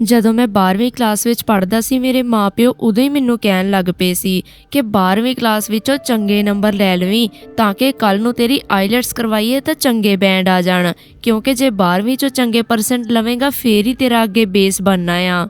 ਜਦੋਂ ਮੈਂ 12ਵੀਂ ਕਲਾਸ ਵਿੱਚ ਪੜ੍ਹਦਾ ਸੀ, ਮੇਰੇ ਮਾਪਿਓ ਉਦੋਂ ਹੀ ਮੈਨੂੰ ਕਹਿਣ ਲੱਗ ਪਏ ਸੀ ਕਿ 12ਵੀਂ ਕਲਾਸ ਵਿੱਚੋਂ ਚੰਗੇ ਨੰਬਰ ਲੈ ਲਵੀਂ, ਤਾਂ ਕਿ ਕੱਲ ਨੂੰ ਤੇਰੀ ਆਈਲੈਟਸ ਕਰਵਾਈਏ ਤਾਂ ਚੰਗੇ ਬੈਂਡ ਆ ਜਾਣ, ਕਿਉਂਕਿ ਜੇ 12ਵੀਂ ਚੋਂ ਚੰਗੇ ਪਰਸੈਂਟ ਲਵੇਂਗਾ, ਫੇਰ ਹੀ ਤੇਰਾ ਅੱਗੇ ਬੇਸ ਬਣਨਾ ਆ।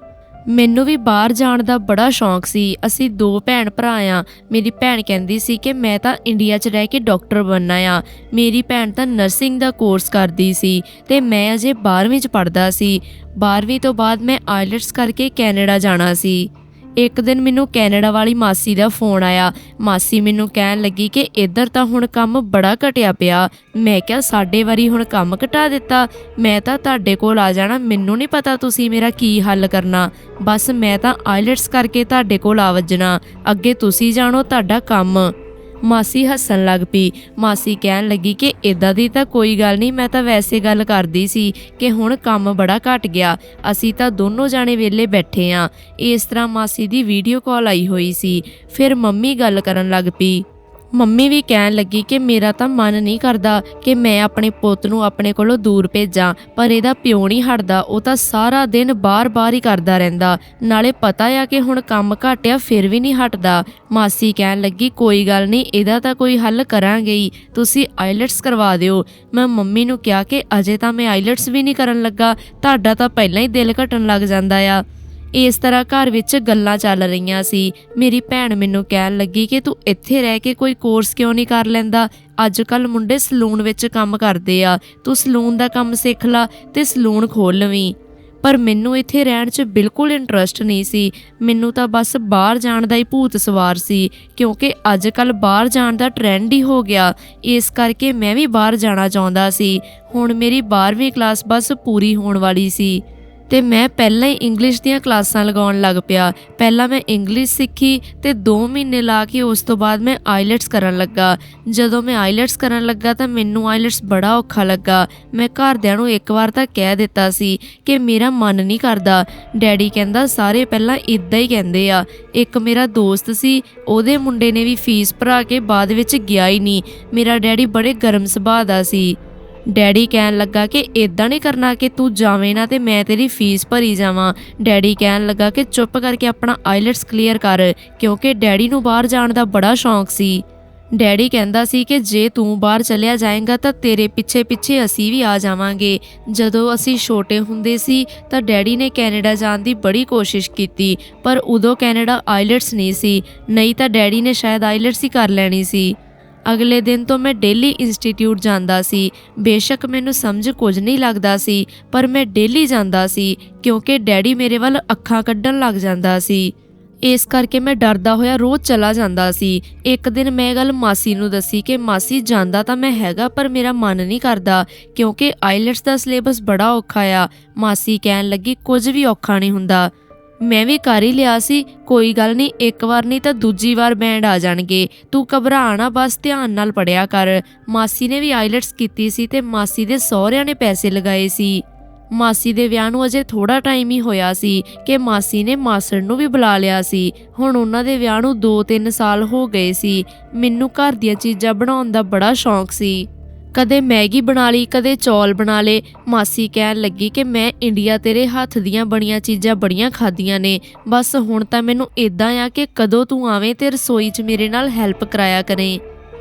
ਮੈਨੂੰ ਵੀ ਬਾਹਰ ਜਾਣ ਦਾ ਬੜਾ ਸ਼ੌਂਕ ਸੀ। ਅਸੀਂ ਦੋ ਭੈਣ ਭਰਾ ਆ। ਮੇਰੀ ਭੈਣ ਕਹਿੰਦੀ ਸੀ ਕਿ ਮੈਂ ਤਾਂ ਇੰਡੀਆ 'ਚ ਰਹਿ ਕੇ ਡਾਕਟਰ ਬਣਨਾ ਆ। ਮੇਰੀ ਭੈਣ ਤਾਂ ਨਰਸਿੰਗ ਦਾ ਕੋਰਸ ਕਰਦੀ ਸੀ ਤੇ ਮੈਂ ਅਜੇ 12ਵੀਂ 'ਚ ਪੜਦਾ ਸੀ। 12ਵੀਂ ਤੋਂ ਬਾਅਦ ਮੈਂ ਆਈਲਟਸ ਕਰਕੇ ਕੈਨੇਡਾ ਜਾਣਾ ਸੀ। ਇੱਕ ਦਿਨ ਮੈਨੂੰ ਕੈਨੇਡਾ ਵਾਲੀ ਮਾਸੀ ਦਾ ਫੋਨ ਆਇਆ। ਮਾਸੀ ਮੈਨੂੰ ਕਹਿਣ ਲੱਗੀ ਕਿ ਇੱਧਰ ਤਾਂ ਹੁਣ ਕੰਮ ਬੜਾ ਘਟਿਆ ਪਿਆ। ਮੈਂ ਕਿਹਾ, ਸਾਡੇ ਵਾਰੀ ਹੁਣ ਕੰਮ ਘਟਾ ਦਿੱਤਾ। ਮੈਂ ਤਾਂ ਤੁਹਾਡੇ ਕੋਲ ਆ ਜਾਣਾ। ਮੈਨੂੰ ਨਹੀਂ ਪਤਾ ਤੁਸੀਂ ਮੇਰਾ ਕੀ ਹੱਲ ਕਰਨਾ। ਬਸ ਮੈਂ ਤਾਂ ਆਈਲਟਸ ਕਰਕੇ ਤੁਹਾਡੇ ਕੋਲ ਆ ਵੱਜਣਾ। ਅੱਗੇ ਤੁਸੀਂ ਜਾਣੋ ਤੁਹਾਡਾ ਕੰਮ। ਮਾਸੀ ਹੱਸਣ ਲੱਗ ਪਈ। ਮਾਸੀ ਕਹਿਣ ਲੱਗੀ ਕਿ ਇਦਾਂ ਦੀ ਤਾਂ ਕੋਈ ਗੱਲ ਨਹੀਂ, ਮੈਂ ਤਾਂ ਵੈਸੇ ਗੱਲ ਕਰਦੀ ਸੀ ਕਿ ਹੁਣ ਕੰਮ ਬੜਾ ਘਟ ਗਿਆ, ਅਸੀਂ ਤਾਂ ਦੋਨੋਂ ਜਾਣੇ ਵਿਹਲੇ ਬੈਠੇ ਆਂ। ਇਸ ਤਰ੍ਹਾਂ ਮਾਸੀ ਦੀ ਵੀਡੀਓ ਕਾਲ ਆਈ ਹੋਈ ਸੀ, ਫਿਰ ਮੰਮੀ ਗੱਲ ਕਰਨ ਲੱਗ ਪਈ। ਮੰਮੀ ਵੀ ਕਹਿਣ ਲੱਗੀ ਕਿ ਮੇਰਾ ਤਾਂ ਮਨ ਨਹੀਂ ਕਰਦਾ ਕਿ ਮੈਂ ਆਪਣੇ ਪੁੱਤ ਨੂੰ ਆਪਣੇ ਕੋਲੋਂ ਦੂਰ ਭੇਜਾਂ, ਪਰ ਇਹਦਾ ਪਿਓ ਨਹੀਂ ਹਟਦਾ, ਉਹ ਤਾਂ ਸਾਰਾ ਦਿਨ ਬਾਰ-ਬਾਰ ਹੀ ਕਰਦਾ ਰਹਿੰਦਾ। ਨਾਲੇ ਪਤਾ ਆ ਕਿ ਹੁਣ ਕੰਮ ਘਟਿਆ ਫਿਰ ਵੀ ਨਹੀਂ ਹਟਦਾ। ਮਾਸੀ ਕਹਿਣ ਲੱਗੀ, ਕੋਈ ਗੱਲ ਨਹੀਂ, ਇਹਦਾ ਤਾਂ ਕੋਈ ਹੱਲ ਕਰਾਂਗੇ ਹੀ। ਤੁਸੀਂ ਆਈਲਟਸ ਕਰਵਾ ਦਿਓ। ਮੈਂ ਮੰਮੀ ਨੂੰ ਕਿਹਾ ਕਿ ਅਜੇ ਤਾਂ ਮੈਂ ਆਈਲਟਸ ਵੀ ਨਹੀਂ ਕਰਨ ਲੱਗਾ, ਤੁਹਾਡਾ ਤਾਂ ਪਹਿਲਾਂ ਹੀ ਦਿਲ ਘਟਣ ਲੱਗ ਜਾਂਦਾ ਆ। ਇਸ ਤਰ੍ਹਾਂ ਘਰ ਵਿੱਚ ਗੱਲਾਂ ਚੱਲ ਰਹੀਆਂ ਸੀ। ਮੇਰੀ ਭੈਣ ਮੈਨੂੰ ਕਹਿਣ ਲੱਗੀ ਕਿ ਤੂੰ ਇੱਥੇ ਰਹਿ ਕੇ ਕੋਈ ਕੋਰਸ ਕਿਉਂ ਨਹੀਂ ਕਰ ਲੈਂਦਾ? ਅੱਜ ਕੱਲ ਮੁੰਡੇ ਸਲੂਨ ਵਿੱਚ ਕੰਮ ਕਰਦੇ ਆ। ਤੂੰ ਸਲੂਨ ਦਾ ਕੰਮ ਸਿੱਖ ਲਾ ਤੇ ਸਲੂਨ ਖੋਲ ਲਵੀਂ। ਪਰ ਮੈਨੂੰ ਇੱਥੇ ਰਹਿਣ 'ਚ ਬਿਲਕੁਲ ਇੰਟਰਸਟ ਨਹੀਂ ਸੀ। ਮੈਨੂੰ ਤਾਂ ਬਸ ਬਾਹਰ ਜਾਣ ਦਾ ਹੀ ਭੂਤ ਸਵਾਰ ਸੀ, ਕਿਉਂਕਿ ਅੱਜ ਕੱਲ ਬਾਹਰ ਜਾਣ ਦਾ ਟ੍ਰੈਂਡ ਹੀ ਹੋ ਗਿਆ। ਇਸ ਕਰਕੇ ਮੈਂ ਵੀ ਬਾਹਰ ਜਾਣਾ ਚਾਹੁੰਦਾ ਸੀ। ਹੁਣ ਮੇਰੀ 12ਵੀਂ ਕਲਾਸ ਬਸ ਪੂਰੀ ਹੋਣ ਵਾਲੀ ਸੀ। ਤੇ ਮੈਂ ਪਹਿਲਾਂ ਹੀ ਇੰਗਲਿਸ਼ ਦੀਆਂ ਕਲਾਸਾਂ ਲਗਾਉਣ ਲੱਗ ਪਿਆ। ਪਹਿਲਾਂ ਮੈਂ ਇੰਗਲਿਸ਼ ਸਿੱਖੀ ਤੇ 2 ਮਹੀਨੇ ਲਾ ਕੇ ਉਸ ਤੋਂ ਬਾਅਦ ਮੈਂ ਆਈਲੈਟਸ ਕਰਨ ਲੱਗਾ। ਜਦੋਂ ਮੈਂ ਆਈਲੈਟਸ ਕਰਨ ਲੱਗਾ ਤਾਂ ਮੈਨੂੰ ਆਈਲੈਟਸ ਬੜਾ ਔਖਾ ਲੱਗਾ। ਮੈਂ ਘਰਦਿਆਂ ਨੂੰ ਇੱਕ ਵਾਰ ਤਾਂ ਕਹਿ ਦਿੱਤਾ ਸੀ ਕਿ ਮੇਰਾ ਮਨ ਨਹੀਂ ਕਰਦਾ। ਡੈਡੀ ਕਹਿੰਦਾ, ਸਾਰੇ ਪਹਿਲਾਂ ਇਦਾਂ ਹੀ ਕਹਿੰਦੇ ਆ। ਇੱਕ ਮੇਰਾ ਦੋਸਤ ਸੀ, ਉਹਦੇ ਮੁੰਡੇ ਨੇ ਵੀ ਫੀਸ ਭਰਾ ਕੇ ਬਾਅਦ ਵਿੱਚ ਗਿਆ ਹੀ ਨਹੀਂ। ਮੇਰਾ ਡੈਡੀ ਬੜੇ ਗਰਮ ਸੁਭਾਅ ਦਾ ਸੀ। ਡੈਡੀ ਕਹਿਣ ਲੱਗਾ ਕਿ ਇਦਾਂ ਨਹੀਂ ਕਰਨਾ ਕਿ ਤੂੰ ਜਾਵੇਂ ਨਾ ਤੇ ਮੈਂ ਤੇਰੀ ਫੀਸ ਭਰੀ ਜਾਵਾਂ। ਡੈਡੀ ਕਹਿਣ ਲੱਗਾ ਕਿ ਚੁੱਪ ਕਰਕੇ ਆਪਣਾ ਆਈਲਟਸ ਕਲੀਅਰ ਕਰ, ਕਿਉਂਕਿ ਡੈਡੀ ਨੂੰ ਬਾਹਰ ਜਾਣ ਦਾ ਬੜਾ ਸ਼ੌਂਕ ਸੀ। ਡੈਡੀ ਕਹਿੰਦਾ ਸੀ ਕਿ ਜੇ ਤੂੰ ਬਾਹਰ ਚਲਿਆ ਜਾਏਗਾ ਤਾਂ ਤੇਰੇ ਪਿੱਛੇ ਪਿੱਛੇ ਅਸੀਂ ਵੀ ਆ ਜਾਵਾਂਗੇ। ਜਦੋਂ ਅਸੀਂ ਛੋਟੇ ਹੁੰਦੇ ਸੀ ਤਾਂ ਡੈਡੀ ਨੇ ਕੈਨੇਡਾ ਜਾਣ ਦੀ ਬੜੀ ਕੋਸ਼ਿਸ਼ ਕੀਤੀ, ਪਰ ਉਦੋਂ ਕੈਨੇਡਾ ਆਈਲਟਸ ਨਹੀਂ ਸੀ। ਨਹੀਂ ਤਾਂ ਡੈਡੀ ਨੇ ਸ਼ਾਇਦ ਆਈਲਟਸ ਹੀ ਕਰ ਲੈਣੀ ਸੀ। ਅਗਲੇ ਦਿਨ ਤੋਂ ਮੈਂ ਡੇਲੀ ਇੰਸਟੀਚਿਊਟ ਜਾਂਦਾ ਸੀ। ਬੇਸ਼ੱਕ ਮੈਨੂੰ ਸਮਝ ਕੁਝ ਨਹੀਂ ਲੱਗਦਾ ਸੀ, ਪਰ ਮੈਂ ਡੇਲੀ ਜਾਂਦਾ ਸੀ, ਕਿਉਂਕਿ ਡੈਡੀ ਮੇਰੇ ਵੱਲ ਅੱਖਾਂ ਕੱਢਣ ਲੱਗ ਜਾਂਦਾ ਸੀ। ਇਸ ਕਰਕੇ ਮੈਂ ਡਰਦਾ ਹੋਇਆ ਰੋਜ਼ ਚਲਾ ਜਾਂਦਾ ਸੀ। ਇੱਕ ਦਿਨ ਮੈਂ ਗੱਲ ਮਾਸੀ ਨੂੰ ਦੱਸੀ ਕਿ ਮਾਸੀ ਜਾਂਦਾ ਤਾਂ ਮੈਂ ਹੈਗਾ, ਪਰ ਮੇਰਾ ਮਨ ਨਹੀਂ ਕਰਦਾ, ਕਿਉਂਕਿ ਆਈਲਟਸ ਦਾ ਸਿਲੇਬਸ ਬੜਾ ਔਖਾ ਆ। ਮਾਸੀ ਕਹਿਣ ਲੱਗੀ, ਕੁਝ ਵੀ ਔਖਾ ਨਹੀਂ ਹੁੰਦਾ। ਮੈਂ ਵੀ ਕਰ ਹੀ ਲਿਆ ਸੀ, ਕੋਈ ਗੱਲ ਨਹੀਂ, ਇੱਕ ਵਾਰ ਨਹੀਂ ਤਾਂ ਦੂਜੀ ਵਾਰ ਬੈਂਡ ਆ ਜਾਣਗੇ। ਤੂੰ ਘਬਰਾ ਨਾ, ਬਸ ਧਿਆਨ ਨਾਲ ਪੜਿਆ ਕਰ। ਮਾਸੀ ਨੇ ਵੀ ਆਈਲਟਸ ਕੀਤੀ ਸੀ ਤੇ ਮਾਸੀ ਦੇ ਸਹੁਰਿਆਂ ਨੇ ਪੈਸੇ ਲਗਾਏ ਸੀ। ਮਾਸੀ ਦੇ ਵਿਆਹ ਨੂੰ ਅਜੇ ਥੋੜਾ ਟਾਈਮ ਹੀ ਹੋਇਆ ਸੀ ਕਿ ਮਾਸੀ ਨੇ ਮਾਸੜ ਨੂੰ ਵੀ ਬੁਲਾ ਲਿਆ ਸੀ। ਹੁਣ ਉਹਨਾਂ ਦੇ ਵਿਆਹ ਨੂੰ 2-3 ਸਾਲ ਹੋ ਗਏ ਸੀ। ਮੈਨੂੰ ਘਰ ਦੀਆਂ ਚੀਜ਼ਾਂ ਬਣਾਉਣ ਦਾ ਬੜਾ ਸ਼ੌਂਕ ਸੀ। ਕਦੇ ਮੈਗੀ ਬਣਾ ਲਈ, ਕਦੇ ਚੌਲ ਬਣਾ ਲੇ ਮਾਸੀ ਕਹਿਣ ਲੱਗੀ ਕਿ ਮੈਂ ਇੰਡੀਆ ਤੇਰੇ ਹੱਥ ਦੀਆਂ ਬਣੀਆਂ ਚੀਜ਼ਾਂ ਬੜੀਆਂ ਖਾਧੀਆਂ ਨੇ। ਬਸ ਹੁਣ ਤਾਂ ਮੈਨੂੰ ਇਦਾਂ ਆ ਕਿ ਕਦੋਂ ਤੂੰ ਆਵੇਂ ਤੇ ਰਸੋਈ 'ਚ ਮੇਰੇ ਨਾਲ ਹੈਲਪ ਕਰਾਇਆ ਕਰੇ।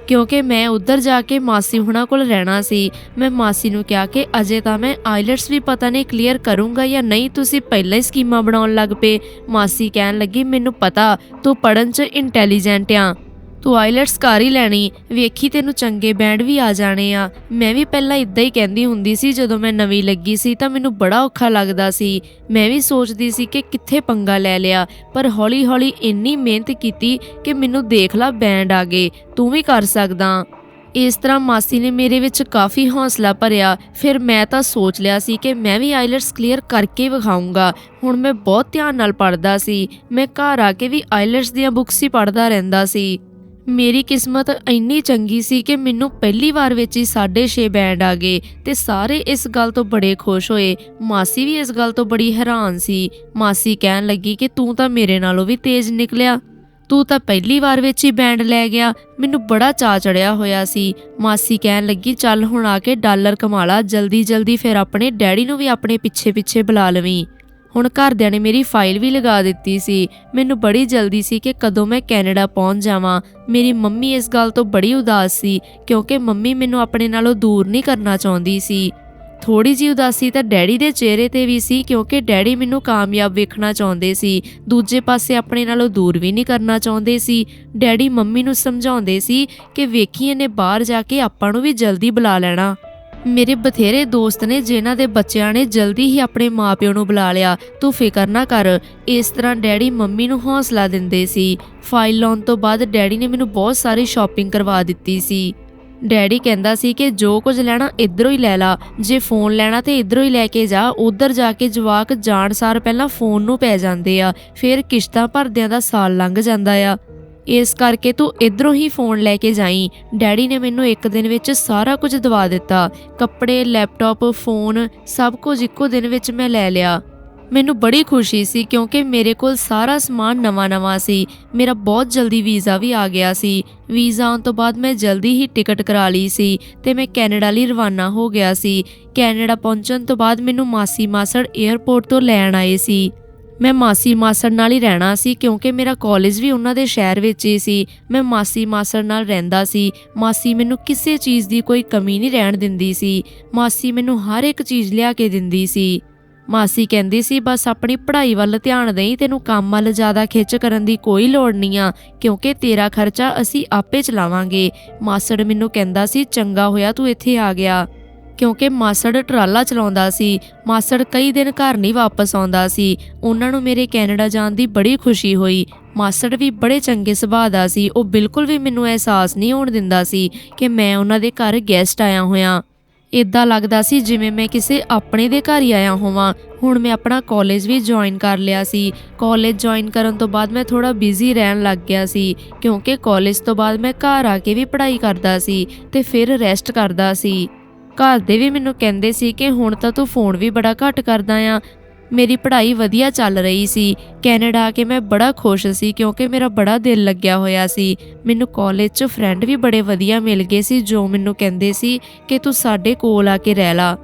ਕਿਉਂਕਿ ਮੈਂ ਉੱਧਰ ਜਾ ਕੇ ਮਾਸੀ ਹੁਣਾਂ ਕੋਲ ਰਹਿਣਾ ਸੀ। ਮੈਂ ਮਾਸੀ ਨੂੰ ਕਿਹਾ ਕਿ ਅਜੇ ਤਾਂ ਮੈਂ ਆਈਲਟਸ ਵੀ ਪਤਾ ਨਹੀਂ ਕਲੀਅਰ ਕਰੂੰਗਾ ਜਾਂ ਨਹੀਂ, ਤੁਸੀਂ ਪਹਿਲਾਂ ਹੀ ਸਕੀਮਾਂ ਬਣਾਉਣ ਲੱਗ ਪਏ। ਮਾਸੀ ਕਹਿਣ ਲੱਗੀ, ਮੈਨੂੰ ਪਤਾ, ਤੂੰ ਪੜਨ 'ਚ ਇੰਟੈਲੀਜੈਂਟ ਆ। ਤੂੰ ਆਈਲਟਸ ਕਰ ਹੀ ਲੈਣੀ, ਵੇਖੀ ਤੈਨੂੰ ਚੰਗੇ ਬੈਂਡ ਵੀ ਆ ਜਾਣੇ ਆ। ਮੈਂ ਵੀ ਪਹਿਲਾਂ ਇਦਾਂ ਹੀ ਕਹਿੰਦੀ ਹੁੰਦੀ ਸੀ, ਜਦੋਂ ਮੈਂ ਨਵੀਂ ਲੱਗੀ ਸੀ ਤਾਂ ਮੈਨੂੰ ਬੜਾ ਔਖਾ ਲੱਗਦਾ ਸੀ। ਮੈਂ ਵੀ ਸੋਚਦੀ ਸੀ ਕਿ ਕਿੱਥੇ ਪੰਗਾ ਲੈ ਲਿਆ, ਪਰ ਹੌਲੀ-ਹੌਲੀ ਇੰਨੀ ਮਿਹਨਤ ਕੀਤੀ ਕਿ ਮੈਨੂੰ ਦੇਖ ਲਾ ਬੈਂਡ ਆ ਗਏ, ਤੂੰ ਵੀ ਕਰ ਸਕਦਾ। ਇਸ ਤਰ੍ਹਾਂ ਮਾਸੀ ਨੇ ਮੇਰੇ ਵਿੱਚ ਕਾਫੀ ਹੌਸਲਾ ਭਰਿਆ, ਫਿਰ ਮੈਂ ਤਾਂ ਸੋਚ ਲਿਆ ਸੀ ਕਿ ਮੈਂ ਵੀ ਆਈਲਟਸ ਕਲੀਅਰ ਕਰਕੇ ਵਿਖਾਊਂਗਾ। ਹੁਣ ਮੈਂ ਬਹੁਤ ਧਿਆਨ ਨਾਲ ਪੜ੍ਹਦਾ ਸੀ, ਮੈਂ ਘਰ ਆ ਕੇ ਵੀ ਆਈਲਟਸ ਦੀਆਂ ਬੁੱਕਸ ਹੀ ਪੜ੍ਹਦਾ ਰਹਿੰਦਾ ਸੀ। ਮੇਰੀ ਕਿਸਮਤ ਇੰਨੀ ਚੰਗੀ ਸੀ ਕਿ ਮੈਨੂੰ ਪਹਿਲੀ ਵਾਰ ਵਿੱਚ ਹੀ 6.5 ਬੈਂਡ ਆ ਗਏ ਤੇ ਸਾਰੇ ਇਸ ਗੱਲ ਤੋਂ ਬੜੇ ਖੁਸ਼ ਹੋਏ। ਮਾਸੀ ਵੀ ਇਸ ਗੱਲ ਤੋਂ ਬੜੀ ਹੈਰਾਨ ਸੀ। ਮਾਸੀ ਕਹਿਣ ਲੱਗੀ ਕਿ ਤੂੰ ਤਾਂ ਮੇਰੇ ਨਾਲੋਂ ਵੀ ਤੇਜ਼ ਨਿਕਲਿਆ। ਤੂੰ ਤਾਂ ਪਹਿਲੀ ਵਾਰ ਵਿੱਚ ਹੀ ਬੈਂਡ ਲੈ ਗਿਆ। ਮੈਨੂੰ ਬੜਾ ਚਾਅ ਚੜਿਆ ਹੋਇਆ ਸੀ। ਮਾਸੀ ਕਹਿਣ ਲੱਗੀ, ਚੱਲ ਹੁਣ ਆ ਕੇ ਡਾਲਰ ਕਮਾ ਲਾ ਜਲਦੀ ਜਲਦੀ ਫਿਰ ਆਪਣੇ ਡੈਡੀ ਨੂੰ ਵੀ ਆਪਣੇ ਪਿੱਛੇ ਪਿੱਛੇ ਬੁਲਾ ਲਵੀਂ। ਹੁਣ ਘਰਦਿਆਂ ਨੇ ਮੇਰੀ ਫਾਈਲ ਵੀ ਲਗਾ ਦਿੱਤੀ ਸੀ। ਮੈਨੂੰ ਬੜੀ ਜਲਦੀ ਸੀ ਕਿ ਕਦੋਂ ਮੈਂ ਕੈਨੇਡਾ ਪਹੁੰਚ ਜਾਵਾਂ। ਮੇਰੀ ਮੰਮੀ ਇਸ ਗੱਲ ਤੋਂ ਬੜੀ ਉਦਾਸ ਸੀ, ਕਿਉਂਕਿ ਮੰਮੀ ਮੈਨੂੰ ਆਪਣੇ ਨਾਲੋਂ ਦੂਰ ਨਹੀਂ ਕਰਨਾ ਚਾਹੁੰਦੀ ਸੀ। ਥੋੜੀ ਜੀ ਉਦਾਸੀ ਤਾਂ ਡੈਡੀ ਦੇ ਚਿਹਰੇ ਤੇ ਵੀ ਸੀ, ਕਿਉਂਕਿ ਡੈਡੀ ਮੈਨੂੰ ਕਾਮਯਾਬ ਵੇਖਣਾ ਚਾਹੁੰਦੇ ਸੀ। ਦੂਜੇ ਪਾਸੇ ਆਪਣੇ ਨਾਲੋਂ ਦੂਰ ਵੀ ਨਹੀਂ ਕਰਨਾ ਚਾਹੁੰਦੇ ਸੀ। ਡੈਡੀ ਮੰਮੀ ਨੂੰ ਸਮਝਾਉਂਦੇ ਸੀ ਕਿ ਵੇਖੀ ਇਹਨੇ ਬਾਹਰ ਜਾ ਕੇ ਆਪਾਂ ਨੂੰ ਵੀ ਜਲਦੀ ਬੁਲਾ ਲੈਣਾ। ਮੇਰੇ ਬਥੇਰੇ ਦੋਸਤ ਨੇ ਜਿਨ੍ਹਾਂ ਦੇ ਬੱਚਿਆਂ ਨੇ ਜਲਦੀ ਹੀ ਆਪਣੇ ਮਾਪਿਓ ਨੂੰ ਬੁਲਾ ਲਿਆ। ਤੂੰ ਫਿਕਰ ਨਾ ਕਰ। ਇਸ ਤਰ੍ਹਾਂ ਡੈਡੀ ਮੰਮੀ ਨੂੰ ਹੌਸਲਾ ਦਿੰਦੇ ਸੀ। ਫਾਈਲ ਲਾਉਣ ਤੋਂ ਬਾਅਦ ਡੈਡੀ ਨੇ ਮੈਨੂੰ ਬਹੁਤ ਸਾਰੀ ਸ਼ਾਪਿੰਗ ਕਰਵਾ ਦਿੱਤੀ ਸੀ। ਡੈਡੀ ਕਹਿੰਦਾ ਸੀ ਕਿ ਜੋ ਕੁਝ ਲੈਣਾ ਇਧਰੋਂ ਹੀ ਲੈ ਲਾ। ਜੇ ਫੋਨ ਲੈਣਾ ਤੇ ਇਧਰੋਂ ਹੀ ਲੈ ਕੇ ਜਾ। ਉਧਰ ਜਾ ਕੇ ਜਵਾਕ ਜਾਣ ਸਾਰ ਪਹਿਲਾਂ ਫੋਨ ਨੂੰ ਪੈ ਜਾਂਦੇ ਆ। ਫਿਰ ਕਿਸ਼ਤਾਂ ਭਰਦਿਆਂ ਦਾ ਸਾਲ ਲੰਘ ਜਾਂਦਾ ਆ। ਇਸ ਕਰਕੇ ਤੂੰ ਇਧਰੋਂ ਹੀ ਫੋਨ ਲੈ ਕੇ ਜਾਈ। ਡੈਡੀ ਨੇ ਮੈਨੂੰ ਇੱਕ ਦਿਨ ਵਿੱਚ ਸਾਰਾ ਕੁਝ ਦਵਾ ਦਿੱਤਾ। ਕੱਪੜੇ, ਲੈਪਟਾਪ, ਫੋਨ, ਸਭ ਕੁਝ ਇੱਕੋ ਦਿਨ ਵਿੱਚ ਮੈਂ ਲੈ ਲਿਆ। ਮੈਨੂੰ ਬੜੀ ਖੁਸ਼ੀ ਸੀ ਕਿਉਂਕਿ ਮੇਰੇ ਕੋਲ ਸਾਰਾ ਸਮਾਨ ਨਵਾਂ-ਨਵਾਂ ਸੀ। ਮੇਰਾ ਬਹੁਤ ਜਲਦੀ ਵੀਜ਼ਾ ਵੀ ਆ ਗਿਆ ਸੀ। ਵੀਜ਼ਾ ਆਉਣ ਤੋਂ ਬਾਅਦ ਮੈਂ ਜਲਦੀ ਹੀ ਟਿਕਟ ਕਰਾ ਲਈ ਸੀ ਤੇ ਮੈਂ ਕੈਨੇਡਾ ਲਈ ਰਵਾਨਾ ਹੋ ਗਿਆ ਸੀ। ਕੈਨੇਡਾ ਪਹੁੰਚਣ ਤੋਂ ਬਾਅਦ ਮੈਨੂੰ ਮਾਸੀ ਮਾਸੜ 에ਅਰਪੋਰਟ ਤੋਂ ਲੈਣ ਆਏ ਸੀ। ਮੈਂ ਮਾਸੀ ਮਾਸੜ ਨਾਲ ਹੀ ਰਹਿਣਾ ਸੀ, ਕਿਉਂਕਿ ਮੇਰਾ ਕਾਲਜ ਵੀ ਉਹਨਾਂ ਦੇ ਸ਼ਹਿਰ ਵਿੱਚ ਹੀ ਸੀ। ਮੈਂ ਮਾਸੀ ਮਾਸੜ ਨਾਲ ਰਹਿੰਦਾ ਸੀ। ਮਾਸੀ ਮੈਨੂੰ ਕਿਸੇ ਚੀਜ਼ ਦੀ ਕੋਈ ਕਮੀ ਨਹੀਂ ਰਹਿਣ ਦਿੰਦੀ ਸੀ। ਮਾਸੀ ਮੈਨੂੰ ਹਰ ਇੱਕ ਚੀਜ਼ ਲਿਆ ਕੇ ਦਿੰਦੀ ਸੀ। ਮਾਸੀ ਕਹਿੰਦੀ ਸੀ, ਬਸ ਆਪਣੀ ਪੜ੍ਹਾਈ ਵੱਲ ਧਿਆਨ ਦੇਈ, ਤੈਨੂੰ ਕੰਮ ਵੱਲ ਜ਼ਿਆਦਾ ਖਿੱਚ ਕਰਨ ਦੀ ਕੋਈ ਲੋੜ ਨਹੀਂ ਆ, ਕਿਉਂਕਿ ਤੇਰਾ ਖਰਚਾ ਅਸੀਂ ਆਪੇ ਚਲਾਵਾਂਗੇ। ਮਾਸੜ ਮੈਨੂੰ ਕਹਿੰਦਾ ਸੀ, ਚੰਗਾ ਹੋਇਆ ਤੂੰ ਇੱਥੇ ਆ ਗਿਆ। ਕਿਉਂਕਿ ਮਾਸੜ ਟਰਾਲਾ ਚਲਾਉਂਦਾ ਸੀ। ਮਾਸੜ ਕਈ ਦਿਨ ਘਰ ਨਹੀਂ ਵਾਪਸ ਆਉਂਦਾ ਸੀ। ਉਹਨਾਂ ਨੂੰ ਮੇਰੇ ਕੈਨੇਡਾ ਜਾਣ ਦੀ ਬੜੀ ਖੁਸ਼ੀ ਹੋਈ। ਮਾਸੜ ਵੀ ਬੜੇ ਚੰਗੇ ਸੁਭਾਅ ਦਾ ਸੀ। ਉਹ ਬਿਲਕੁਲ ਵੀ ਮੈਨੂੰ ਅਹਿਸਾਸ ਨਹੀਂ ਹੋਣ ਦਿੰਦਾ ਸੀ ਕਿ ਮੈਂ ਉਹਨਾਂ ਦੇ ਘਰ ਗੈਸਟ ਆਇਆ ਹੋਇਆ। ਇਦਾਂ ਲੱਗਦਾ ਸੀ ਜਿਵੇਂ ਮੈਂ ਕਿਸੇ ਆਪਣੇ ਦੇ ਘਰ ਹੀ ਆਇਆ ਹੋਵਾਂ। ਹੁਣ ਮੈਂ ਆਪਣਾ ਕਾਲਜ ਵੀ ਜੁਆਇਨ ਕਰ ਲਿਆ ਸੀ। ਕਾਲਜ ਜੁਆਇਨ ਕਰਨ ਤੋਂ ਬਾਅਦ ਮੈਂ ਥੋੜਾ ਬਿਜ਼ੀ ਰਹਿਣ ਲੱਗ ਗਿਆ ਸੀ। ਕਿਉਂਕਿ ਕਾਲਜ ਤੋਂ ਬਾਅਦ ਮੈਂ ਘਰ ਆ ਕੇ ਵੀ ਪੜ੍ਹਾਈ ਕਰਦਾ ਸੀ ਤੇ ਫਿਰ ਰੈਸਟ ਕਰਦਾ ਸੀ। ਘਰ ਦੇ ਵੀ ਮੈਨੂੰ ਕਹਿੰਦੇ ਸੀ ਕਿ ਹੁਣ ਤਾਂ ਤੂੰ ਫੋਨ ਵੀ ਬੜਾ ਘੱਟ ਕਰਦਾ ਆ। ਮੇਰੀ ਪੜ੍ਹਾਈ ਵਧੀਆ ਚੱਲ ਰਹੀ ਸੀ। ਕੈਨੇਡਾ ਆ ਕੇ ਮੈਂ ਬੜਾ ਖੁਸ਼ ਸੀ ਕਿਉਂਕਿ ਮੇਰਾ ਬੜਾ ਦਿਲ ਲੱਗਿਆ ਹੋਇਆ ਸੀ। ਮੈਨੂੰ ਕਾਲਜ 'ਚ ਫਰੈਂਡ ਵੀ ਬੜੇ ਵਧੀਆ ਮਿਲ ਗਏ ਸੀ ਜੋ ਮੈਨੂੰ ਕਹਿੰਦੇ ਸੀ ਕਿ ਤੂੰ ਸਾਡੇ ਕੋਲ ਆ ਕੇ ਰਹਿ ਲਾ।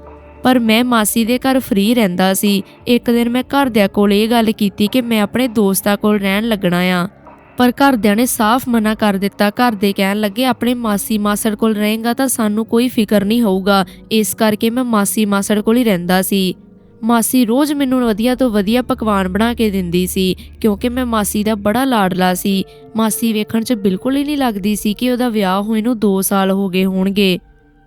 ਪਰ ਮੈਂ ਮਾਸੀ ਦੇ ਘਰ ਫ੍ਰੀ ਰਹਿੰਦਾ ਸੀ। ਇੱਕ ਦਿਨ ਮੈਂ ਘਰਦਿਆਂ ਕੋਲ ਇਹ ਗੱਲ ਕੀਤੀ ਕਿ ਮੈਂ ਆਪਣੇ ਦੋਸਤਾਂ ਕੋਲ ਰਹਿਣ ਲੱਗਣਾ ਆ। ਪਰ ਘਰਦਿਆਂ ਨੇ ਸਾਫ਼ ਮਨਾ ਕਰ ਦਿੱਤਾ। ਘਰ ਦੇ ਕਹਿਣ ਲੱਗੇ, ਆਪਣੇ ਮਾਸੀ ਮਾਸੜ ਕੋਲ ਰਹੇਗਾ ਤਾਂ ਸਾਨੂੰ ਕੋਈ ਫਿਕਰ ਨਹੀਂ ਹੋਊਗਾ। ਇਸ ਕਰਕੇ ਮੈਂ ਮਾਸੀ ਮਾਸੜ ਕੋਲ ਹੀ ਰਹਿੰਦਾ ਸੀ। ਮਾਸੀ ਰੋਜ਼ ਮੈਨੂੰ ਵਧੀਆ ਤੋਂ ਵਧੀਆ ਪਕਵਾਨ ਬਣਾ ਕੇ ਦਿੰਦੀ ਸੀ, ਕਿਉਂਕਿ ਮੈਂ ਮਾਸੀ ਦਾ ਬੜਾ ਲਾਡਲਾ ਸੀ। ਮਾਸੀ ਵੇਖਣ 'ਚ ਬਿਲਕੁਲ ਹੀ ਨਹੀਂ ਲੱਗਦੀ ਸੀ ਕਿ ਉਹਦਾ ਵਿਆਹ ਹੋਏ ਨੂੰ 2 ਸਾਲ ਹੋ ਗਏ ਹੋਣਗੇ।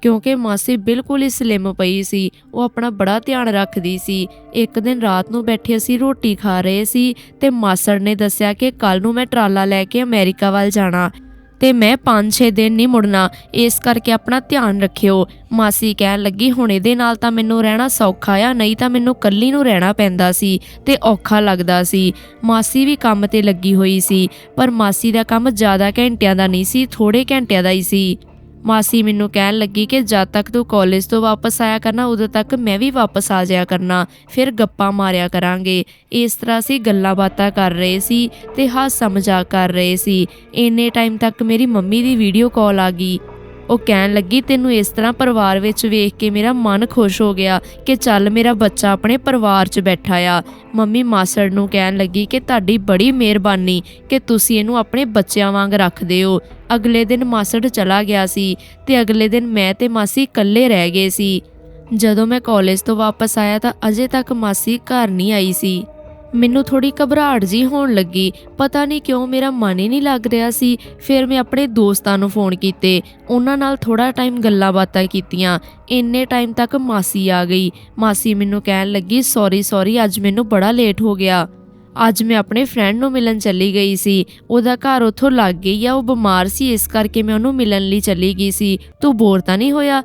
ਕਿਉਂਕਿ ਮਾਸੀ ਬਿਲਕੁਲ ਹੀ ਸਲਿਮ ਪਈ ਸੀ, ਉਹ ਆਪਣਾ ਬੜਾ ਧਿਆਨ ਰੱਖਦੀ ਸੀ। ਇੱਕ ਦਿਨ ਰਾਤ ਨੂੰ ਬੈਠੇ ਅਸੀਂ ਰੋਟੀ ਖਾ ਰਹੇ ਸੀ ਤੇ ਮਾਸੜ ਨੇ ਦੱਸਿਆ ਕਿ ਕੱਲ ਨੂੰ ਮੈਂ ਟਰਾਲਾ ਲੈ ਕੇ ਅਮਰੀਕਾ ਵੱਲ ਜਾਣਾ ਤੇ ਮੈਂ 5-6 ਦਿਨ ਨਹੀਂ ਮੁੜਨਾ, ਇਸ ਕਰਕੇ ਆਪਣਾ ਧਿਆਨ ਰੱਖਿਓ। ਮਾਸੀ ਕਹਿਣ ਲੱਗੀ, ਹੁਣ ਇਹਦੇ ਨਾਲ ਤਾਂ ਮੈਨੂੰ ਰਹਿਣਾ ਸੌਖਾ ਆ, ਨਹੀਂ ਤਾਂ ਮੈਨੂੰ ਕੱਲੀ ਨੂੰ ਰਹਿਣਾ ਪੈਂਦਾ ਸੀ ਤੇ ਔਖਾ ਲੱਗਦਾ ਸੀ। ਮਾਸੀ ਵੀ ਕੰਮ ਤੇ ਲੱਗੀ ਹੋਈ ਸੀ, ਪਰ ਮਾਸੀ ਦਾ ਕੰਮ ਜ਼ਿਆਦਾ ਘੰਟਿਆਂ ਦਾ ਨਹੀਂ ਸੀ ਥੋੜੇ ਘੰਟਿਆਂ ਦਾ ਹੀ ਸੀ। ਮਾਸੀ ਮੈਨੂੰ ਕਹਿਣ ਲੱਗੀ ਕਿ ਜਦ ਤੱਕ ਤੂੰ ਕਾਲਜ ਤੋਂ ਵਾਪਸ ਆਇਆ ਕਰਨਾ, ਉਦੋਂ ਤੱਕ ਮੈਂ ਵੀ ਵਾਪਸ ਆ ਜਾਇਆ ਕਰਨਾ। ਫਿਰ ਗੱਪਾਂ ਮਾਰਿਆ ਕਰਾਂਗੇ। ਇਸ ਤਰ੍ਹਾਂ ਅਸੀਂ ਗੱਲਾਂ ਬਾਤਾਂ ਕਰ ਰਹੇ ਸੀ ਤੇ ਹਾਸਾ ਮਜ਼ਾਕ ਕਰ ਰਹੇ ਸੀ। ਇੰਨੇ ਟਾਈਮ ਤੱਕ ਮੇਰੀ ਮੰਮੀ ਦੀ ਵੀਡੀਓ ਕਾਲ ਆ ਗਈ। ਉਹ ਕਹਿਣ ਲੱਗੀ, ਤੈਨੂੰ ਇਸ ਤਰ੍ਹਾਂ ਪਰਿਵਾਰ ਵਿੱਚ ਵੇਖ ਕੇ ਮੇਰਾ ਮਨ ਖੁਸ਼ ਹੋ ਗਿਆ ਕਿ ਚੱਲ ਮੇਰਾ ਬੱਚਾ ਆਪਣੇ ਪਰਿਵਾਰ 'ਚ ਬੈਠਾ ਆ। ਮੰਮੀ ਮਾਸੜ ਨੂੰ ਕਹਿਣ ਲੱਗੀ ਕਿ, ਤੁਹਾਡੀ ਬੜੀ ਮਿਹਰਬਾਨੀ ਕਿ ਤੁਸੀਂ ਇਹਨੂੰ ਆਪਣੇ ਬੱਚਿਆਂ ਵਾਂਗ ਰੱਖਦੇ ਹੋ। ਅਗਲੇ ਦਿਨ ਮਾਸੜ ਚਲਾ ਗਿਆ ਸੀ ਤੇ ਅਗਲੇ ਦਿਨ ਮੈਂ ਤੇ ਮਾਸੀ ਇਕੱਲੇ ਰਹਿ ਗਏ ਸੀ। ਜਦੋਂ ਮੈਂ ਕਾਲਜ ਤੋਂ ਵਾਪਸ ਆਇਆ ਤਾਂ ਅਜੇ ਤੱਕ ਮਾਸੀ ਘਰ ਨਹੀਂ ਆਈ ਸੀ। ਮੈਨੂੰ ਥੋੜੀ ਘਬਰਾਹਟ ਜੀ ਹੋਣ ਲੱਗੀ। ਪਤਾ ਨਹੀਂ ਕਿਉਂ ਮੇਰਾ ਮਨ ਹੀ ਨਹੀਂ ਲੱਗ ਰਿਹਾ ਸੀ। ਫਿਰ ਮੈਂ ਆਪਣੇ ਦੋਸਤਾਂ ਨੂੰ ਫੋਨ ਕੀਤੇ। ਉਹਨਾਂ ਨਾਲ ਥੋੜਾ ਟਾਈਮ ਗੱਲਾਂ ਬਾਤਾਂ ਕੀਤੀਆਂ। ਇੰਨੇ ਟਾਈਮ ਤੱਕ ਮਾਸੀ ਆ ਗਈ। ਮਾਸੀ ਮੈਨੂੰ ਕਹਿਣ ਲੱਗੀ ਸੌਰੀ ਸੌਰੀ ਅੱਜ ਮੈਨੂੰ ਬੜਾ ਲੇਟ ਹੋ ਗਿਆ। ਅੱਜ ਮੈਂ ਆਪਣੇ ਫਰੈਂਡ ਨੂੰ ਮਿਲਣ ਚੱਲੀ ਗਈ ਸੀ। ਉਹਦਾ ਘਰ ਉੱਥੋਂ ਲੱਗ ਗਈ ਆ, ਉਹ ਬਿਮਾਰ ਸੀ। ਇਸ ਕਰਕੇ ਮੈਂ ਉਹਨੂੰ ਮਿਲਣ ਲਈ ਚੱਲੀ ਗਈ ਸੀ। ਤੂੰ ਬੋਰ ਤਾਂ ਨਹੀਂ ਹੋਇਆ?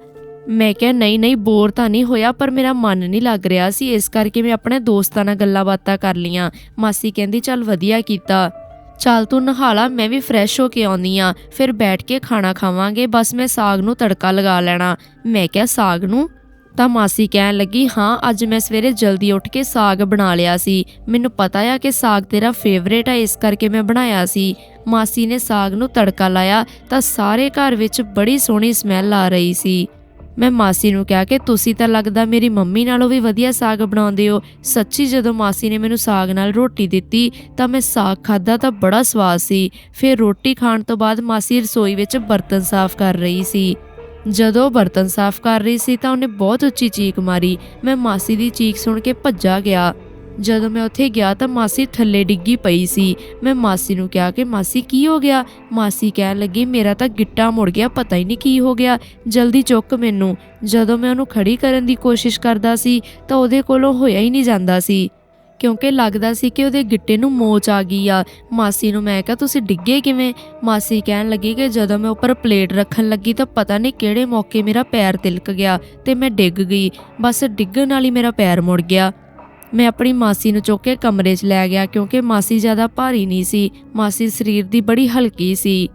ਮੈਂ ਕਿਹਾ, ਨਹੀਂ ਨਹੀਂ ਬੋਰ ਤਾਂ ਨਹੀਂ ਹੋਇਆ, ਪਰ ਮੇਰਾ ਮਨ ਨਹੀਂ ਲੱਗ ਰਿਹਾ ਸੀ। ਇਸ ਕਰਕੇ ਮੈਂ ਆਪਣੇ ਦੋਸਤਾਂ ਨਾਲ ਗੱਲਾਂ ਬਾਤਾਂ ਕਰ ਲੀਆਂ ਮਾਸੀ ਕਹਿੰਦੀ, ਚੱਲ ਵਧੀਆ ਕੀਤਾ। ਚੱਲ ਤੂੰ ਨਹਾਲਾ ਮੈਂ ਵੀ ਫਰੈਸ਼ ਹੋ ਕੇ ਆਉਣੀ ਆ ਫਿਰ ਬੈਠ ਕੇ ਖਾਣਾ ਖਾਵਾਂਗੇ। ਬਸ ਮੈਂ ਸਾਗ ਨੂੰ ਤੜਕਾ ਲਗਾ ਲੈਣਾ। ਮੈਂ ਕਿਹਾ, ਸਾਗ ਨੂੰ? ਤਾਂ ਮਾਸੀ ਕਹਿਣ ਲੱਗੀ, ਹਾਂ, ਅੱਜ ਮੈਂ ਸਵੇਰੇ ਜਲਦੀ ਉੱਠ ਕੇ ਸਾਗ ਬਣਾ ਲਿਆ ਸੀ। ਮੈਨੂੰ ਪਤਾ ਆ ਕਿ ਸਾਗ ਤੇਰਾ ਫੇਵਰੇਟ ਆ, ਇਸ ਕਰਕੇ ਮੈਂ ਬਣਾਇਆ ਸੀ। ਮਾਸੀ ਨੇ ਸਾਗ ਨੂੰ ਤੜਕਾ ਲਾਇਆ ਤਾਂ ਸਾਰੇ ਘਰ ਵਿੱਚ ਬੜੀ ਸੋਹਣੀ ਸਮੈਲ ਆ ਰਹੀ ਸੀ। ਮੈਂ ਮਾਸੀ ਨੂੰ ਕਿਹਾ ਕਿ ਤੁਸੀਂ ਤਾਂ ਲੱਗਦਾ ਮੇਰੀ ਮੰਮੀ ਨਾਲੋਂ ਵੀ ਵਧੀਆ ਸਾਗ ਬਣਾਉਂਦੇ ਹੋ। ਸੱਚੀ ਜਦੋਂ ਮਾਸੀ ਨੇ ਮੈਨੂੰ ਸਾਗ ਨਾਲ ਰੋਟੀ ਦਿੱਤੀ, ਤਾਂ ਮੈਂ ਸਾਗ ਖਾਦਾ ਤਾਂ ਬੜਾ ਸਵਾਦ ਸੀ। ਫਿਰ ਰੋਟੀ ਖਾਣ ਤੋਂ ਬਾਅਦ ਮਾਸੀ ਰਸੋਈ ਵਿੱਚ ਬਰਤਨ ਸਾਫ਼ ਕਰ ਰਹੀ ਸੀ। ਜਦੋਂ ਬਰਤਨ ਸਾਫ਼ ਕਰ ਰਹੀ ਸੀ ਤਾਂ ਉਹਨੇ ਬਹੁਤ ਉੱਚੀ ਚੀਕ ਮਾਰੀ। ਮੈਂ ਮਾਸੀ ਦੀ ਚੀਕ ਸੁਣ ਕੇ ਭੱਜਾ ਗਿਆ। ਜਦੋਂ ਮੈਂ ਉੱਥੇ ਗਿਆ ਤਾਂ ਮਾਸੀ ਥੱਲੇ ਡਿੱਗੀ ਪਈ ਸੀ। ਮੈਂ ਮਾਸੀ ਨੂੰ ਕਿਹਾ ਕਿ ਮਾਸੀ, ਕੀ ਹੋ ਗਿਆ? ਮਾਸੀ ਕਹਿਣ ਲੱਗੀ, ਮੇਰਾ ਤਾਂ ਗਿੱਟਾ ਮੁੜ ਗਿਆ, ਪਤਾ ਹੀ ਨਹੀਂ ਕੀ ਹੋ ਗਿਆ। ਜਲਦੀ ਚੁੱਕ ਮੈਨੂੰ। ਜਦੋਂ ਮੈਂ ਉਹਨੂੰ ਖੜੀ ਕਰਨ ਦੀ ਕੋਸ਼ਿਸ਼ ਕਰਦਾ ਸੀ, ਤਾਂ ਉਹਦੇ ਕੋਲੋਂ ਹੋਇਆ ਹੀ ਨਹੀਂ ਜਾਂਦਾ ਸੀ। ਕਿਉਂਕਿ ਲੱਗਦਾ ਸੀ ਕਿ ਉਹਦੇ ਗਿੱਟੇ ਨੂੰ ਮੋਚ ਆ ਗਈ ਆ। ਮਾਸੀ ਨੂੰ ਮੈਂ ਕਿਹਾ, ਤੁਸੀਂ ਡਿੱਗੇ ਕਿਵੇਂ? ਮਾਸੀ ਕਹਿਣ ਲੱਗੀ ਕਿ ਜਦੋਂ ਮੈਂ ਉੱਪਰ ਪਲੇਟ ਰੱਖਣ ਲੱਗੀ ਤਾਂ ਪਤਾ ਨਹੀਂ ਕਿਹੜੇ ਮੌਕੇ ਮੇਰਾ ਪੈਰ ਤਿਲਕ ਗਿਆ ਤੇ ਮੈਂ ਡਿੱਗ ਗਈ। ਬਸ ਡਿੱਗਣ ਨਾਲ ਹੀ ਮੇਰਾ ਪੈਰ ਮੁੜ ਗਿਆ। ਮੈਂ ਆਪਣੀ ਮਾਸੀ ਨੂੰ ਚੁੱਕ ਕੇ ਕਮਰੇ 'ਚ ਲੈ ਗਿਆ ਕਿਉਂਕਿ ਮਾਸੀ ਜ਼ਿਆਦਾ ਭਾਰੀ ਨਹੀਂ ਸੀ, ਮਾਸੀ ਸਰੀਰ ਦੀ ਬੜੀ ਹਲਕੀ ਸੀ।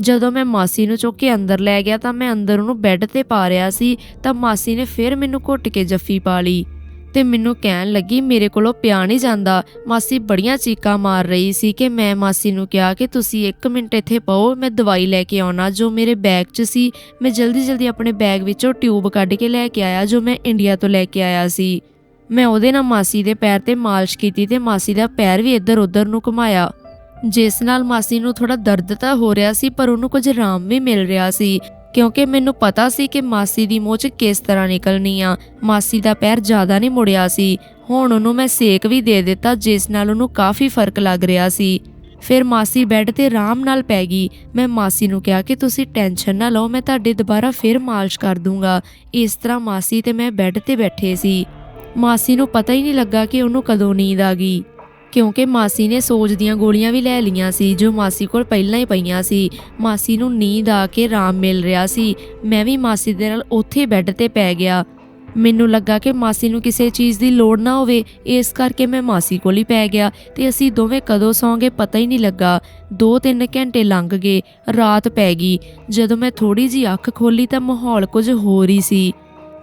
ਜਦੋਂ ਮੈਂ ਮਾਸੀ ਨੂੰ ਚੁੱਕ ਕੇ ਅੰਦਰ ਲੈ ਗਿਆ ਤਾਂ ਮੈਂ ਅੰਦਰ ਉਹਨੂੰ ਬੈੱਡ ਤੇ ਪਾ ਰਿਆ ਸੀ, ਤਾਂ ਮਾਸੀ ਨੇ ਫਿਰ ਮੈਨੂੰ ਘੁੱਟ ਕੇ ਜੱਫੀ ਪਾ ਲਈ ਤੇ ਮੈਨੂੰ ਕਹਿਣ ਲੱਗੀ, ਮੇਰੇ ਕੋਲੋਂ ਪਿਆ ਨਹੀਂ ਜਾਂਦਾ। ਮਾਸੀ ਬੜੀਆਂ ਚੀਕਾਂ ਮਾਰ ਰਹੀ ਸੀ ਕਿ ਮੈਂ ਮਾਸੀ ਨੂੰ ਕਿਹਾ ਕਿ ਤੁਸੀਂ 1 ਮਿੰਟ ਇੱਥੇ ਪਾਓ, ਮੈਂ ਦਵਾਈ ਲੈ ਕੇ ਆਉਣਾ ਜੋ ਮੇਰੇ ਬੈਗ 'ਚ ਸੀ। ਮੈਂ ਜਲਦੀ ਜਲਦੀ ਆਪਣੇ ਬੈਗ ਵਿੱਚੋਂ ਟਿਊਬ ਕੱਢ ਕੇ ਲੈ ਕੇ ਆਇਆ ਜੋ ਮੈਂ ਇੰਡੀਆ ਤੋਂ ਲੈ ਕੇ ਆਇਆ ਸੀ। ਮੈਂ ਉਹਦੇ ਨਾਲ ਮਾਸੀ ਦੇ ਪੈਰ ਤੇ ਮਾਲਿਸ਼ ਕੀਤੀ ਤੇ ਮਾਸੀ ਦਾ ਪੈਰ ਵੀ ਇੱਧਰ ਉੱਧਰ ਨੂੰ ਘੁਮਾਇਆ। ਜਿਸ ਨਾਲ ਮਾਸੀ ਨੂੰ ਥੋੜਾ ਦਰਦ ਤਾਂ ਹੋ ਰਿਹਾ ਸੀ, ਪਰ ਉਹਨੂੰ ਕੁਝ ਆਰਾਮ ਵੀ ਮਿਲ ਰਿਹਾ ਸੀ, ਕਿਉਂਕਿ ਮੈਨੂੰ ਪਤਾ ਸੀ ਕਿ ਮਾਸੀ ਦੀ ਮੂੰਹ 'ਚ ਕਿਸ ਤਰ੍ਹਾਂ ਨਿਕਲਣੀ ਆ। ਮਾਸੀ ਦਾ ਪੈਰ ਜ਼ਿਆਦਾ ਨਹੀਂ ਮੁੜਿਆ ਸੀ। ਹੁਣ ਉਹਨੂੰ ਮੈਂ ਸੇਕ ਵੀ ਦੇ ਦਿੱਤਾ, ਜਿਸ ਨਾਲ ਉਹਨੂੰ ਕਾਫੀ ਫ਼ਰਕ ਲੱਗ ਰਿਹਾ ਸੀ। ਫਿਰ ਮਾਸੀ ਬੈੱਡ ਤੇ ਆਰਾਮ ਨਾਲ ਪੈ ਗਈ। ਮੈਂ ਮਾਸੀ ਨੂੰ ਕਿਹਾ ਕਿ ਤੁਸੀਂ ਟੈਨਸ਼ਨ ਨਾ ਲਓ, ਮੈਂ ਤੁਹਾਡੇ ਦੁਬਾਰਾ ਫਿਰ ਮਾਲਿਸ਼ ਕਰ ਦੂੰਗਾ। ਇਸ ਤਰ੍ਹਾਂ ਮਾਸੀ ਤੇ ਮੈਂ ਬੈੱਡ ਤੇ ਬੈਠੇ ਸੀ। ਮਾਸੀ ਨੂੰ ਪਤਾ ਹੀ ਨਹੀਂ ਲੱਗਾ ਕਿ ਉਹਨੂੰ ਕਦੋਂ ਨੀਂਦ ਆ ਗਈ। ਕਿਉਂਕਿ ਮਾਸੀ ਨੇ ਸੋਜ ਦੀਆਂ ਗੋਲੀਆਂ ਵੀ ਲੈ ਲਈਆਂ ਸੀ, ਜੋ ਮਾਸੀ ਕੋਲ ਪਹਿਲਾਂ ਹੀ ਪਈਆਂ ਸੀ। ਮਾਸੀ ਨੂੰ ਨੀਂਦ ਆ ਕੇ ਆਰਾਮ ਮਿਲ ਰਿਹਾ ਸੀ। ਮੈਂ ਵੀ ਮਾਸੀ ਦੇ ਨਾਲ ਉੱਥੇ ਬੈੱਡ ਤੇ ਪੈ ਗਿਆ। ਮੈਨੂੰ ਲੱਗਾ ਕਿ ਮਾਸੀ ਨੂੰ ਕਿਸੇ ਚੀਜ਼ ਦੀ ਲੋੜ ਨਾ ਹੋਵੇ। ਇਸ ਕਰਕੇ ਮੈਂ ਮਾਸੀ ਕੋਲ ਹੀ ਪੈ ਗਿਆ ਤੇ ਅਸੀਂ ਦੋਵੇਂ ਕਦੋਂ ਸੌਂਗੇ ਪਤਾ ਹੀ ਨਹੀਂ ਲੱਗਾ। 2-3 ਘੰਟੇ ਲੰਘ ਗਏ, ਰਾਤ ਪੈ ਗਈ। ਜਦੋਂ ਮੈਂ ਥੋੜੀ ਜੀ ਅੱਖ ਖੋਲੀ ਤਾਂ ਮਾਹੌਲ ਕੁਝ ਹੋਰ ਹੀ ਸੀ।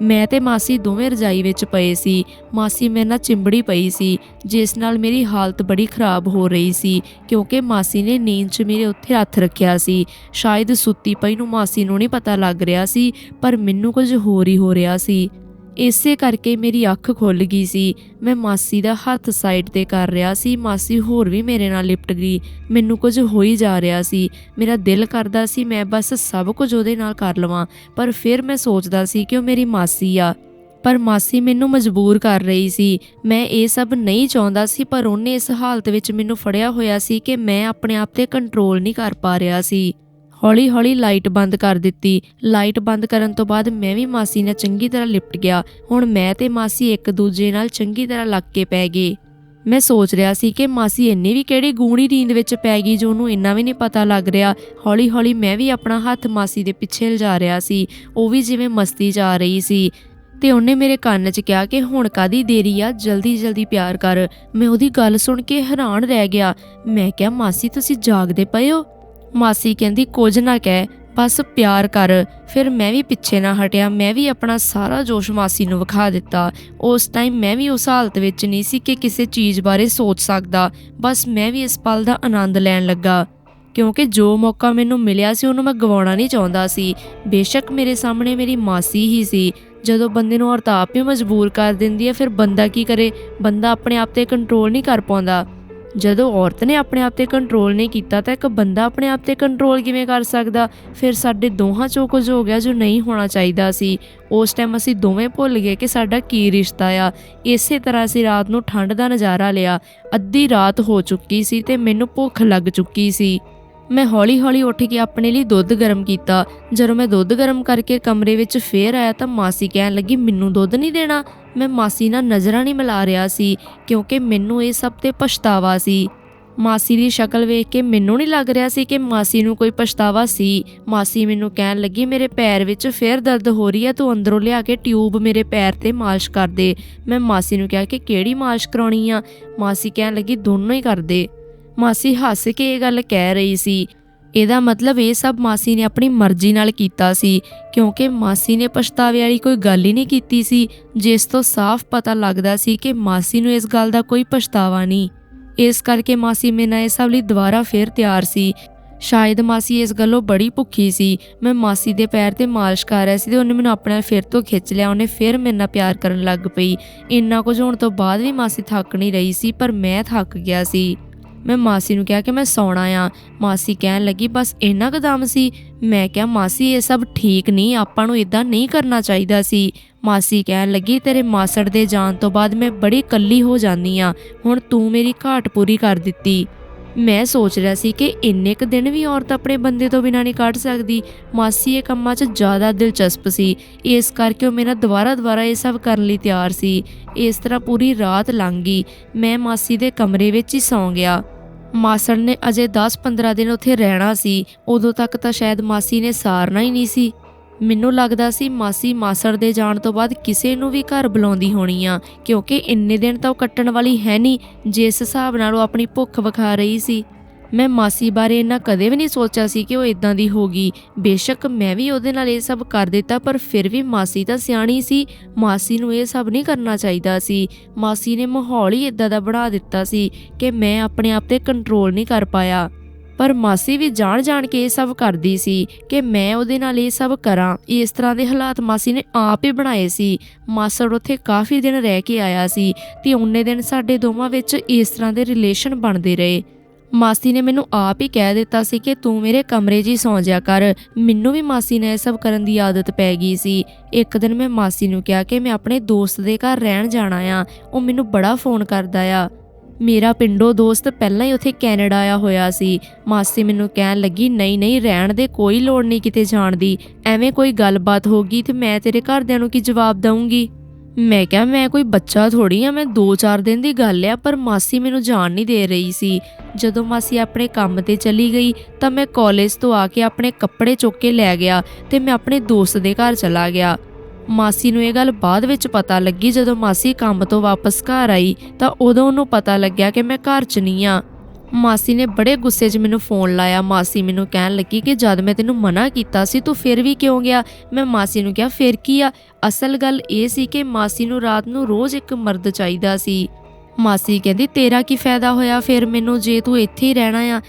ਮੈਂ ਤੇ ਮਾਸੀ ਦੋਵੇਂ ਰਜਾਈ ਵਿੱਚ ਪਏ ਸੀ। ਮਾਸੀ ਮੇਰੇ ਨਾਲ ਚਿੰਬੜੀ ਪਈ ਸੀ, ਜਿਸ ਨਾਲ ਮੇਰੀ ਹਾਲਤ ਬੜੀ ਖਰਾਬ ਹੋ ਰਹੀ ਸੀ, ਕਿਉਂਕਿ ਮਾਸੀ ਨੇ ਨੀਂਦ 'ਚ ਮੇਰੇ ਉੱਥੇ ਹੱਥ ਰੱਖਿਆ ਸੀ। ਸ਼ਾਇਦ ਸੁੱਤੀ ਪਈ ਨੂੰ ਮਾਸੀ ਨੂੰ ਨਹੀਂ ਪਤਾ ਲੱਗ ਰਿਹਾ ਸੀ, ਪਰ ਮੈਨੂੰ ਕੁਝ ਹੋਰ ਹੀ ਹੋ ਰਿਹਾ ਸੀ। ਇਸੇ ਕਰਕੇ ਮੇਰੀ ਅੱਖ ਖੁੱਲ ਗਈ ਸੀ। ਮੈਂ ਮਾਸੀ ਦਾ ਹੱਥ ਸਾਈਡ ਤੇ ਕਰ ਰਿਹਾ ਸੀ। ਮਾਸੀ ਹੋਰ ਵੀ ਮੇਰੇ ਨਾਲ ਲਿਪਟ ਗਈ। ਮੈਨੂੰ ਕੁਝ ਹੋ ਹੀ ਜਾ ਰਿਹਾ ਸੀ। ਮੇਰਾ ਦਿਲ ਕਰਦਾ ਸੀ ਮੈਂ ਬਸ ਸਭ ਕੁਝ ਉਹਦੇ ਨਾਲ ਕਰ ਲਵਾਂ। ਪਰ ਫਿਰ ਮੈਂ ਸੋਚਦਾ ਸੀ ਕਿ ਉਹ ਮੇਰੀ ਮਾਸੀ ਆ। ਪਰ ਮਾਸੀ ਮੈਨੂੰ ਮਜਬੂਰ ਕਰ ਰਹੀ ਸੀ। ਮੈਂ ਇਹ ਸਭ ਨਹੀਂ ਚਾਹੁੰਦਾ ਸੀ, ਪਰ ਉਹਨੇ ਇਸ ਹਾਲਤ ਵਿੱਚ ਮੈਨੂੰ ਫੜਿਆ ਹੋਇਆ ਸੀ ਕਿ ਮੈਂ ਆਪਣੇ ਆਪ ਤੇ ਕੰਟਰੋਲ ਨਹੀਂ ਕਰ ਪਾ ਰਿਹਾ ਸੀ। ਹੌਲੀ-ਹੌਲੀ ਲਾਈਟ ਬੰਦ ਕਰ ਦਿੱਤੀ। ਲਾਈਟ ਬੰਦ ਕਰਨ ਤੋਂ ਬਾਅਦ ਮੈਂ ਵੀ ਮਾਸੀ ਨਾਲ ਚੰਗੀ ਤਰ੍ਹਾਂ ਲਿਪਟ ਗਿਆ। ਹੁਣ ਮੈਂ ਤੇ ਮਾਸੀ ਇੱਕ ਦੂਜੇ ਨਾਲ ਚੰਗੀ ਤਰ੍ਹਾਂ ਲੱਗ ਕੇ ਪੈ ਗਏ। ਮੈਂ ਸੋਚ ਰਿਹਾ ਸੀ ਕਿ ਮਾਸੀ ਇੰਨੀ ਵੀ ਕਿਹੜੀ ਗੂਣੀ ਨੀਂਦ ਵਿੱਚ ਪੈ ਗਈ ਜੋ ਉਹਨੂੰ ਇੰਨਾ ਵੀ ਨਹੀਂ ਪਤਾ ਲੱਗ ਰਿਹਾ। ਹੌਲੀ-ਹੌਲੀ ਮੈਂ ਵੀ ਆਪਣਾ ਹੱਥ ਮਾਸੀ ਦੇ ਪਿੱਛੇ ਲਿਜਾ ਰਿਹਾ ਸੀ। ਉਹ ਵੀ ਜਿਵੇਂ ਮਸਤੀ 'ਚ ਆ ਰਹੀ ਸੀ। ਤੇ ਉਹਨੇ ਮੇਰੇ ਕੰਨ 'ਚ ਕਿਹਾ ਕਿ ਹੁਣ ਕਾਦੀ ਦੇਰੀ ਆ? ਜਲਦੀ ਜਲਦੀ ਪਿਆਰ ਕਰ। ਮੈਂ ਉਹਦੀ ਗੱਲ ਸੁਣ ਕੇ ਹੈਰਾਨ ਰਹਿ ਗਿਆ। ਮੈਂ ਕਿਹਾ, ਮਾਸੀ, ਤੁਸੀਂ ਜਾਗਦੇ ਪਏ ਹੋ? ਮਾਸੀ ਕਹਿੰਦੀ, ਕੁਝ ਨਾ ਕਹਿ, ਬਸ ਪਿਆਰ ਕਰ। ਫਿਰ ਮੈਂ ਵੀ ਪਿੱਛੇ ਨਾ ਹਟਿਆ, ਮੈਂ ਵੀ ਆਪਣਾ ਸਾਰਾ ਜੋਸ਼ ਮਾਸੀ ਨੂੰ ਵਿਖਾ ਦਿੱਤਾ। ਉਸ ਟਾਈਮ ਮੈਂ ਵੀ ਉਸ ਹਾਲਤ ਵਿੱਚ ਨਹੀਂ ਸੀ ਕਿ ਕਿਸੇ ਚੀਜ਼ ਬਾਰੇ ਸੋਚ ਸਕਦਾ। ਬਸ ਮੈਂ ਵੀ ਇਸ ਪਲ ਦਾ ਆਨੰਦ ਲੈਣ ਲੱਗਾ। ਕਿਉਂਕਿ ਜੋ ਮੌਕਾ ਮੈਨੂੰ ਮਿਲਿਆ ਸੀ, ਉਹਨੂੰ ਮੈਂ ਗਵਾਉਣਾ ਨਹੀਂ ਚਾਹੁੰਦਾ ਸੀ। ਬੇਸ਼ੱਕ ਮੇਰੇ ਸਾਹਮਣੇ ਮੇਰੀ ਮਾਸੀ ਹੀ ਸੀ। ਜਦੋਂ ਬੰਦੇ ਨੂੰ ਹਰਤਾਪ ਆਪ ਹੀ ਮਜਬੂਰ ਕਰ ਦਿੰਦੀ ਹੈ, ਫਿਰ ਬੰਦਾ ਕੀ ਕਰੇ? ਬੰਦਾ ਆਪਣੇ ਆਪ ਤੇ ਕੰਟਰੋਲ ਨਹੀਂ ਕਰ ਪਾਉਂਦਾ। ਜਦੋਂ ਔਰਤ ਨੇ ਆਪਣੇ ਆਪ ਤੇ ਕੰਟਰੋਲ ਨਹੀਂ ਕੀਤਾ ਤਾਂ ਇੱਕ ਬੰਦਾ ਆਪਣੇ ਆਪ ਤੇ ਕੰਟਰੋਲ ਕਿਵੇਂ ਕਰ ਸਕਦਾ? ਫਿਰ ਸਾਡੇ ਦੋਹਾਂ ਚੋਂ ਕੁਝ ਹੋ ਗਿਆ ਜੋ ਨਹੀਂ ਹੋਣਾ ਚਾਹੀਦਾ ਸੀ। ਉਸ ਟਾਈਮ ਅਸੀਂ ਦੋਵੇਂ ਭੁੱਲ ਗਏ ਕਿ ਸਾਡਾ ਕੀ ਰਿਸ਼ਤਾ ਆ। ਇਸੇ ਤਰ੍ਹਾਂ ਅਸੀਂ ਰਾਤ ਨੂੰ ਠੰਡ ਦਾ ਨਜ਼ਾਰਾ ਲਿਆ। ਅੱਧੀ ਰਾਤ ਹੋ ਚੁੱਕੀ ਸੀ ਤੇ ਮੈਨੂੰ ਭੁੱਖ ਲੱਗ ਚੁੱਕੀ ਸੀ। ਮੈਂ ਹੌਲੀ-ਹੌਲੀ ਉੱਠ ਕੇ ਆਪਣੇ ਲਈ ਦੁੱਧ ਗਰਮ ਕੀਤਾ। ਜਦੋਂ ਮੈਂ ਦੁੱਧ ਗਰਮ ਕਰਕੇ ਕਮਰੇ ਵਿੱਚ ਫੇਰ ਆਇਆ ਤਾਂ ਮਾਸੀ ਕਹਿਣ ਲੱਗੀ, ਮੈਨੂੰ ਦੁੱਧ ਨਹੀਂ ਦੇਣਾ। ਮੈਂ ਮਾਸੀ ਨਾਲ ਨਜ਼ਰਾਂ ਨਹੀਂ ਮਿਲਾ ਰਿਹਾ ਸੀ, ਕਿਉਂਕਿ ਮੈਨੂੰ ਇਹ ਸਭ ਤੇ ਪਛਤਾਵਾ ਸੀ। ਮਾਸੀ ਦੀ ਸ਼ਕਲ ਵੇਖ ਕੇ ਮੈਨੂੰ ਨਹੀਂ ਲੱਗ ਰਿਹਾ ਸੀ ਕਿ ਮਾਸੀ ਨੂੰ ਕੋਈ ਪਛਤਾਵਾ ਸੀ। ਮਾਸੀ ਮੈਨੂੰ ਕਹਿਣ ਲੱਗੀ, ਮੇਰੇ ਪੈਰ ਵਿੱਚ ਫੇਰ ਦਰਦ ਹੋ ਰਹੀ ਹੈ, ਤੂੰ ਅੰਦਰੋਂ ਲਿਆ ਕੇ ਟਿਊਬ ਮੇਰੇ ਪੈਰ ਤੇ ਮਾਲਿਸ਼ ਕਰ ਦੇ। ਮੈਂ ਮਾਸੀ ਨੂੰ ਕਿਹਾ ਕਿ ਕਿਹੜੀ ਮਾਲਿਸ਼ ਕਰਾਉਣੀ ਆ? ਮਾਸੀ ਕਹਿਣ ਲੱਗੀ, ਦੋਨੋਂ ਹੀ ਕਰ ਦੇ। ਮਾਸੀ ਹੱਸ ਕੇ ਇਹ ਗੱਲ ਕਹਿ ਰਹੀ ਸੀ। ਇਹਦਾ ਮਤਲਬ ਇਹ ਸਭ ਮਾਸੀ ਨੇ ਆਪਣੀ ਮਰਜ਼ੀ ਨਾਲ ਕੀਤਾ ਸੀ, ਕਿਉਂਕਿ ਮਾਸੀ ਨੇ ਪਛਤਾਵੇ ਵਾਲੀ ਕੋਈ ਗੱਲ ਹੀ ਨਹੀਂ ਕੀਤੀ ਸੀ, ਜਿਸ ਤੋਂ ਸਾਫ਼ ਪਤਾ ਲੱਗਦਾ ਸੀ ਕਿ ਮਾਸੀ ਨੂੰ ਇਸ ਗੱਲ ਦਾ ਕੋਈ ਪਛਤਾਵਾ ਨਹੀਂ। ਇਸ ਕਰਕੇ ਮਾਸੀ ਮੇਰੇ ਨਾਲ ਇਹ ਸਭ ਲਈ ਦੁਬਾਰਾ ਫੇਰ ਤਿਆਰ ਸੀ। ਸ਼ਾਇਦ ਮਾਸੀ ਇਸ ਗੱਲੋਂ ਬੜੀ ਭੁੱਖੀ ਸੀ। ਮੈਂ ਮਾਸੀ ਦੇ ਪੈਰ ਤੇ ਮਾਲਿਸ਼ ਕਰ ਰਿਹਾ ਸੀ ਤੇ ਉਹਨੇ ਮੈਨੂੰ ਆਪਣੇ ਫਿਰ ਤੋਂ ਖਿੱਚ ਲਿਆ। ਉਹਨੇ ਫਿਰ ਮੇਰੇ ਨਾਲ ਪਿਆਰ ਕਰਨ ਲੱਗ ਪਈ। ਇੰਨਾ ਕੁਝ ਹੋਣ ਤੋਂ ਬਾਅਦ ਵੀ ਮਾਸੀ ਥੱਕ ਨਹੀਂ ਰਹੀ ਸੀ, ਪਰ ਮੈਂ ਥੱਕ ਗਿਆ ਸੀ। ਮੈਂ ਮਾਸੀ ਨੂੰ ਕਿਹਾ ਕਿ ਮੈਂ ਸੌਣਾ ਆ। ਮਾਸੀ ਕਹਿਣ ਲੱਗੀ, ਬਸ ਇੰਨਾ ਕੁ ਦਮ ਸੀ? ਮੈਂ ਕਿਹਾ, ਮਾਸੀ, ਇਹ ਸਭ ਠੀਕ ਨਹੀਂ, ਆਪਾਂ ਨੂੰ ਇਦਾਂ ਨਹੀਂ ਕਰਨਾ ਚਾਹੀਦਾ ਸੀ। ਮਾਸੀ ਕਹਿਣ ਲੱਗੀ, ਤੇਰੇ ਮਾਸੜ ਦੇ ਜਾਣ ਤੋਂ ਬਾਅਦ ਮੈਂ ਬੜੀ ਇਕੱਲੀ ਹੋ ਜਾਂਦੀ ਆ। ਹੁਣ ਤੂੰ ਮੇਰੀ ਘਾਟ ਪੂਰੀ ਕਰ ਦਿੱਤੀ। ਮੈਂ ਸੋਚ ਰਿਹਾ ਸੀ ਕਿ ਇੰਨੇ ਕ ਦਿਨ ਵੀ ਔਰਤ ਆਪਣੇ ਬੰਦੇ ਤੋਂ ਬਿਨਾਂ ਨਹੀਂ ਕੱਢ ਸਕਦੀ। ਮਾਸੀ ਇਹ ਕੰਮਾਂ 'ਚ ਜ਼ਿਆਦਾ ਦਿਲਚਸਪ ਸੀ। ਇਸ ਕਰਕੇ ਉਹ ਮੇਰਾ ਦੁਬਾਰਾ ਦੁਬਾਰਾ ਇਹ ਸਭ ਕਰਨ ਲਈ ਤਿਆਰ ਸੀ। ਇਸ ਤਰ੍ਹਾਂ ਪੂਰੀ ਰਾਤ ਲੰਘ ਗਈ। ਮੈਂ ਮਾਸੀ ਦੇ ਕਮਰੇ ਵਿੱਚ ਹੀ ਸੌਂ ਗਿਆ। ਮਾਸੜ ਨੇ ਅਜੇ 10-15 ਦਿਨ ਉੱਥੇ ਰਹਿਣਾ ਸੀ। ਉਦੋਂ ਤੱਕ ਤਾਂ ਸ਼ਾਇਦ ਮਾਸੀ ਨੇ ਸਾਰਨਾ ਹੀ ਨਹੀਂ ਸੀ। ਮੈਨੂੰ ਲੱਗਦਾ ਸੀ ਮਾਸੀ ਮਾਸੜ ਦੇ ਜਾਣ ਤੋਂ ਬਾਅਦ ਕਿਸੇ ਨੂੰ ਵੀ ਘਰ ਬੁਲਾਉਂਦੀ ਹੋਣੀ ਆ, ਕਿਉਂਕਿ ਇੰਨੇ ਦਿਨ ਤਾਂ ਉਹ ਕੱਟਣ ਵਾਲੀ ਹੈ ਨਹੀਂ, ਜਿਸ ਹਿਸਾਬ ਨਾਲ ਉਹ ਆਪਣੀ ਭੁੱਖ ਵਿਖਾ ਰਹੀ ਸੀ। ਮੈਂ ਮਾਸੀ ਬਾਰੇ ਇੰਨਾ ਕਦੇ ਵੀ ਨਹੀਂ ਸੋਚਿਆ ਸੀ ਕਿ ਉਹ ਇਦਾਂ ਦੀ ਹੋਗੀ ਬੇਸ਼ੱਕ ਮੈਂ ਵੀ ਉਹਦੇ ਨਾਲ ਇਹ ਸਭ ਕਰ ਦਿੱਤਾ, ਪਰ ਫਿਰ ਵੀ ਮਾਸੀ ਤਾਂ ਸਿਆਣੀ ਸੀ। ਮਾਸੀ ਨੂੰ ਇਹ ਸਭ ਨਹੀਂ ਕਰਨਾ ਚਾਹੀਦਾ ਸੀ। ਮਾਸੀ ਨੇ ਮਾਹੌਲ ਹੀ ਇਦਾਂ ਦਾ ਬਣਾ ਦਿੱਤਾ ਸੀ ਕਿ ਮੈਂ ਆਪਣੇ ਆਪ ਤੇ ਕੰਟਰੋਲ ਨਹੀਂ ਕਰ ਪਾਇਆ। ਪਰ ਮਾਸੀ ਵੀ ਜਾਣ ਜਾਣ ਕੇ ਇਹ ਸਭ ਕਰਦੀ ਸੀ ਕਿ ਮੈਂ ਉਹਦੇ ਨਾਲ ਇਹ ਸਭ ਕਰਾਂ। ਇਸ ਤਰ੍ਹਾਂ ਦੇ ਹਾਲਾਤ ਮਾਸੀ ਨੇ ਆਪ ਹੀ ਬਣਾਏ ਸੀ। ਮਾਸੜ ਉੱਥੇ ਕਾਫੀ ਦਿਨ ਰਹਿ ਕੇ ਆਇਆ ਸੀ ਤੇ ਉਹਨੇ ਦਿਨ ਸਾਡੇ ਦੋਵਾਂ ਵਿੱਚ ਇਸ ਤਰ੍ਹਾਂ ਦੇ ਰਿਲੇਸ਼ਨ ਬਣਦੇ ਰਹੇ। ਮਾਸੀ ਨੇ ਮੈਨੂੰ ਆਪ ਹੀ ਕਹਿ ਦਿੱਤਾ ਸੀ ਕਿ ਤੂੰ ਮੇਰੇ ਕਮਰੇ 'ਚ ਹੀ ਸੌਂ ਜਾ ਕਰ। ਮੈਨੂੰ ਵੀ ਮਾਸੀ ਨੇ ਇਹ ਸਭ ਕਰਨ ਦੀ ਆਦਤ ਪੈ ਗਈ ਸੀ। ਇੱਕ ਦਿਨ ਮੈਂ ਮਾਸੀ ਨੂੰ ਕਿਹਾ ਕਿ ਮੈਂ ਆਪਣੇ ਦੋਸਤ ਦੇ ਘਰ ਰਹਿਣ ਜਾਣਾ ਆ। ਉਹ ਮੈਨੂੰ ਬੜਾ ਫੋਨ ਕਰਦਾ ਆ। ਮੇਰਾ ਪਿੰਡੋਂ ਦੋਸਤ ਪਹਿਲਾਂ ਹੀ ਉੱਥੇ ਕੈਨੇਡਾ ਆਇਆ ਹੋਇਆ ਸੀ। ਮਾਸੀ ਮੈਨੂੰ ਕਹਿਣ ਲੱਗੀ, ਨਹੀਂ ਨਹੀਂ, ਰਹਿਣ ਦੇ, ਕੋਈ ਲੋੜ ਨਹੀਂ ਕਿਤੇ ਜਾਣ ਦੀ। ਐਵੇਂ ਕੋਈ ਗੱਲਬਾਤ ਹੋਗੀ ਤੇ ਮੈਂ ਤੇਰੇ ਘਰਦਿਆਂ ਨੂੰ ਕੀ ਜਵਾਬ ਦਵਾਂਗੀ ਮੈਂ ਕਿਹਾ, ਮੈਂ ਕੋਈ ਬੱਚਾ ਥੋੜੀ ਆ, ਮੈਂ 2-4 ਦਿਨ ਦੀ ਗੱਲ ਆ, ਪਰ ਮਾਸੀ ਮੈਨੂੰ ਜਾਣ ਨਹੀਂ ਦੇ ਰਹੀ ਸੀ। ਜਦੋਂ ਮਾਸੀ ਆਪਣੇ ਕੰਮ ਤੇ ਚਲੀ ਗਈ, ਤਾਂ ਮੈਂ ਕਾਲਜ ਤੋਂ ਆ ਕੇ ਆਪਣੇ ਕੱਪੜੇ ਚੁੱਕ ਕੇ ਲੈ ਗਿਆ ਤੇ ਮੈਂ ਆਪਣੇ ਦੋਸਤ ਦੇ ਘਰ ਚਲਾ ਗਿਆ। ਮਾਸੀ ਨੂੰ ਇਹ ਗੱਲ ਬਾਅਦ ਵਿੱਚ ਪਤਾ ਲੱਗੀ, ਜਦੋਂ ਮਾਸੀ ਕੰਮ ਤੋਂ ਵਾਪਸ ਘਰ ਆਈ, ਤਾਂ ਉਦੋਂ ਉਹਨੂੰ ਪਤਾ ਲੱਗਿਆ ਕਿ ਮੈਂ ਘਰ 'ਚ ਨਹੀਂ ਆ। ਮਾਸੀ ਨੇ ਬੜੇ ਗੁੱਸੇ 'ਚ ਮੈਨੂੰ ਫੋਨ ਲਾਇਆ। ਮਾਸੀ ਮੈਨੂੰ ਕਹਿਣ ਲੱਗੀ ਕਿ ਜਦ ਮੈਂ ਤੈਨੂੰ ਮਨਾ ਕੀਤਾ ਸੀ, ਤੂੰ ਫਿਰ ਵੀ ਕਿਉਂ ਗਿਆ? ਮੈਂ ਮਾਸੀ ਨੂੰ ਕਿਹਾ, ਫਿਰ ਕੀ ਆ? ਅਸਲ ਗੱਲ ਇਹ ਸੀ ਕਿ ਮਾਸੀ ਨੂੰ ਰਾਤ ਨੂੰ ਰੋਜ਼ ਇੱਕ ਮਰਦ ਚਾਹੀਦਾ ਸੀ। ਮਾਸੀ ਕਹਿੰਦੀ, ਤੇਰਾ ਕੀ ਫਾਇਦਾ ਹੋਇਆ? ਫਿਰ ਮੈਨੂੰ ਜੇ ਤੂੰ ਇੱਥੇ ਹੀ ਰਹਿਣਾ ਆ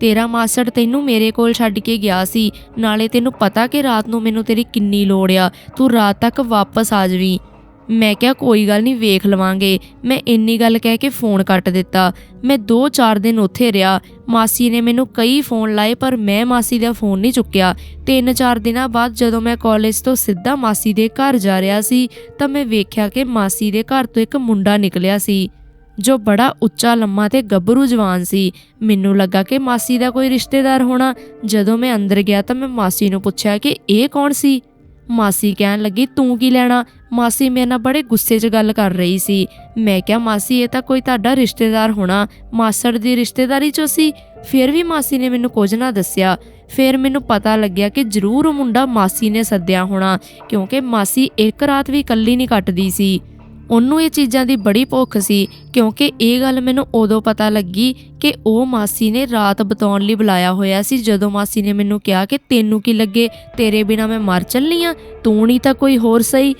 ਤੇਰਾ ਮਾਸੜ ਤੈਨੂੰ ਮੇਰੇ ਕੋਲ ਛੱਡ ਕੇ ਗਿਆ ਸੀ। ਨਾਲੇ ਤੈਨੂੰ ਪਤਾ ਕਿ ਰਾਤ ਨੂੰ ਮੈਨੂੰ ਤੇਰੀ ਕਿੰਨੀ ਲੋੜ ਆ। ਤੂੰ ਰਾਤ ਤੱਕ ਵਾਪਸ ਆ ਜਾਵੀਂ। ਮੈਂ ਕਿਹਾ, ਕੋਈ ਗੱਲ ਨਹੀਂ, ਵੇਖ ਲਵਾਂਗੇ। ਮੈਂ ਇੰਨੀ ਗੱਲ ਕਹਿ ਕੇ ਫੋਨ ਕੱਟ ਦਿੱਤਾ। ਮੈਂ 2-4 ਦਿਨ ਉੱਥੇ ਰਿਹਾ। ਮਾਸੀ ਨੇ ਮੈਨੂੰ ਕਈ ਫੋਨ ਲਾਏ, ਪਰ ਮੈਂ ਮਾਸੀ ਦਾ ਫੋਨ ਨਹੀਂ ਚੁੱਕਿਆ। 3-4 ਦਿਨਾਂ ਬਾਅਦ ਜਦੋਂ ਮੈਂ ਕਾਲਜ ਤੋਂ ਸਿੱਧਾ ਮਾਸੀ ਦੇ ਘਰ ਜਾ ਰਿਹਾ ਸੀ, ਤਾਂ ਮੈਂ ਵੇਖਿਆ ਕਿ ਮਾਸੀ ਦੇ ਘਰ ਤੋਂ ਇੱਕ ਮੁੰਡਾ ਨਿਕਲਿਆ ਸੀ। ਜੋ ਬੜਾ ਉੱਚਾ ਲੰਮਾ ਤੇ ਗੱਭਰੂ ਜਵਾਨ ਸੀ। ਮੈਨੂੰ ਲੱਗਾ ਕਿ ਮਾਸੀ ਦਾ ਕੋਈ ਰਿਸ਼ਤੇਦਾਰ ਹੋਣਾ। ਜਦੋਂ ਮੈਂ ਅੰਦਰ ਗਿਆ ਤਾਂ ਮੈਂ ਮਾਸੀ ਨੂੰ ਪੁੱਛਿਆ ਕਿ ਇਹ ਕੌਣ ਸੀ? ਮਾਸੀ ਕਹਿਣ ਲੱਗੀ, ਤੂੰ ਕੀ ਲੈਣਾ? ਮਾਸੀ ਮੇਰੇ ਨਾਲ ਬੜੇ ਗੁੱਸੇ 'ਚ ਗੱਲ ਕਰ ਰਹੀ ਸੀ। ਮੈਂ ਕਿਹਾ, ਮਾਸੀ, ਇਹ ਤਾਂ ਕੋਈ ਤੁਹਾਡਾ ਰਿਸ਼ਤੇਦਾਰ ਹੋਣਾ। ਮਾਸੜ ਦੀ ਰਿਸ਼ਤੇਦਾਰੀ 'ਚੋਂ ਸੀ। ਫਿਰ ਵੀ ਮਾਸੀ ਨੇ ਮੈਨੂੰ ਕੁਝ ਨਾ ਦੱਸਿਆ। ਫਿਰ ਮੈਨੂੰ ਪਤਾ ਲੱਗਿਆ ਕਿ ਜ਼ਰੂਰ ਉਹ ਮੁੰਡਾ ਮਾਸੀ ਨੇ ਸੱਦਿਆ ਹੋਣਾ, ਕਿਉਂਕਿ ਮਾਸੀ ਇੱਕ ਰਾਤ ਵੀ ਇਕੱਲੀ ਨਹੀਂ ਕੱਟਦੀ ਸੀ। ਉਹਨੂੰ ਇਹ ਚੀਜ਼ਾਂ ਦੀ ਬੜੀ ਭੁੱਖ ਸੀ, ਕਿਉਂਕਿ ਇਹ ਗੱਲ ਮੈਨੂੰ ਉਦੋਂ ਪਤਾ ਲੱਗੀ ਕਿ ਉਹ ਮਾਸੀ ਨੇ ਰਾਤ ਬਤਾਉਣ ਲਈ ਬੁਲਾਇਆ ਹੋਇਆ ਸੀ, ਜਦੋਂ ਮਾਸੀ ਨੇ ਮੈਨੂੰ ਕਿਹਾ ਕਿ ਤੈਨੂੰ ਕੀ ਲੱਗੇ, ਤੇਰੇ ਬਿਨਾ ਮੈਂ ਮਰ ਚੱਲਨੀ ਆ, ਤੂੰ ਨਹੀਂ ਤਾਂ ਕੋਈ ਹੋਰ ਸਹੀ।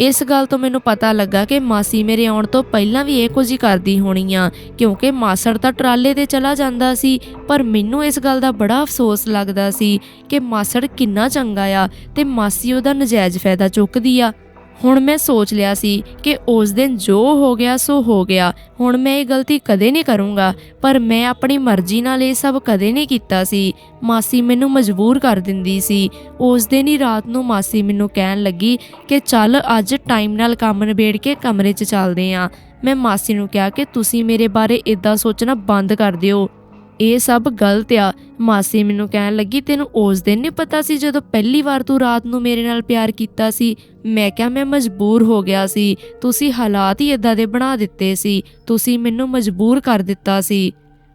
ਇਸ ਗੱਲ ਤੋਂ ਮੈਨੂੰ ਪਤਾ ਲੱਗਾ ਕਿ ਮਾਸੀ ਮੇਰੇ ਆਉਣ ਤੋਂ ਪਹਿਲਾਂ ਵੀ ਇਹ ਕੁਝ ਹੀ ਕਰਦੀ ਹੋਣੀ ਆ, ਕਿਉਂਕਿ ਮਾਸੜ ਤਾਂ ਟਰਾਲੇ ਤੇ ਚਲਾ ਜਾਂਦਾ ਸੀ, ਪਰ ਮੈਨੂੰ ਇਸ ਗੱਲ ਦਾ ਬੜਾ ਅਫਸੋਸ ਲੱਗਦਾ ਸੀ ਕਿ ਮਾਸੜ ਕਿੰਨਾ ਚੰਗਾ ਆ, ਤੇ ਮਾਸੀ ਉਹਦਾ ਨਜਾਇਜ਼ ਫਾਇਦਾ ਚੁੱਕਦੀ ਆ। ਹੁਣ ਮੈਂ ਸੋਚ ਲਿਆ ਸੀ ਕਿ ਉਸ ਦਿਨ ਜੋ ਹੋ ਗਿਆ ਸੋ ਹੋ ਗਿਆ। ਹੁਣ ਮੈਂ ਇਹ ਗਲਤੀ ਕਦੇ ਨਹੀਂ ਕਰੂੰਗਾ, ਪਰ ਮੈਂ ਆਪਣੀ ਮਰਜ਼ੀ ਨਾਲ ਇਹ ਸਭ ਕਦੇ ਨਹੀਂ ਕੀਤਾ ਸੀ। ਮਾਸੀ ਮੈਨੂੰ ਮਜਬੂਰ ਕਰ ਦਿੰਦੀ ਸੀ। ਉਸ ਦਿਨ ਹੀ ਰਾਤ ਨੂੰ ਮਾਸੀ ਮੈਨੂੰ ਕਹਿਣ ਲੱਗੀ ਕਿ ਚੱਲ ਅੱਜ ਟਾਈਮ ਨਾਲ ਕੰਮ ਨਿਬੇੜ ਕੇ ਕਮਰੇ 'ਚ ਚੱਲਦੇ ਆਂ। ਮੈਂ ਮਾਸੀ ਨੂੰ ਕਿਹਾ ਕਿ ਤੁਸੀਂ ਮੇਰੇ ਬਾਰੇ ਇਦਾਂ ਸੋਚਣਾ ਬੰਦ ਕਰ ਦਿਓ। ਇਹ ਸਭ ਗਲਤ ਆ। ਮਾਸੀ ਮੈਨੂੰ ਕਹਿਣ ਲੱਗੀ, ਤੈਨੂੰ ਉਸ ਦਿਨ ਨਹੀਂ ਪਤਾ ਸੀ ਜਦੋਂ ਪਹਿਲੀ ਵਾਰ ਤੂੰ ਰਾਤ ਨੂੰ ਮੇਰੇ ਨਾਲ ਪਿਆਰ ਕੀਤਾ ਸੀ? ਮੈਂ ਕਿਹਾ, ਮੈਂ ਮਜਬੂਰ ਹੋ ਗਿਆ ਸੀ। ਤੁਸੀਂ ਹਾਲਾਤ ਹੀ ਇਦਾਂ ਦੇ ਬਣਾ ਦਿੱਤੇ ਸੀ। ਤੁਸੀਂ ਮੈਨੂੰ ਮਜਬੂਰ ਕਰ ਦਿੱਤਾ ਸੀ।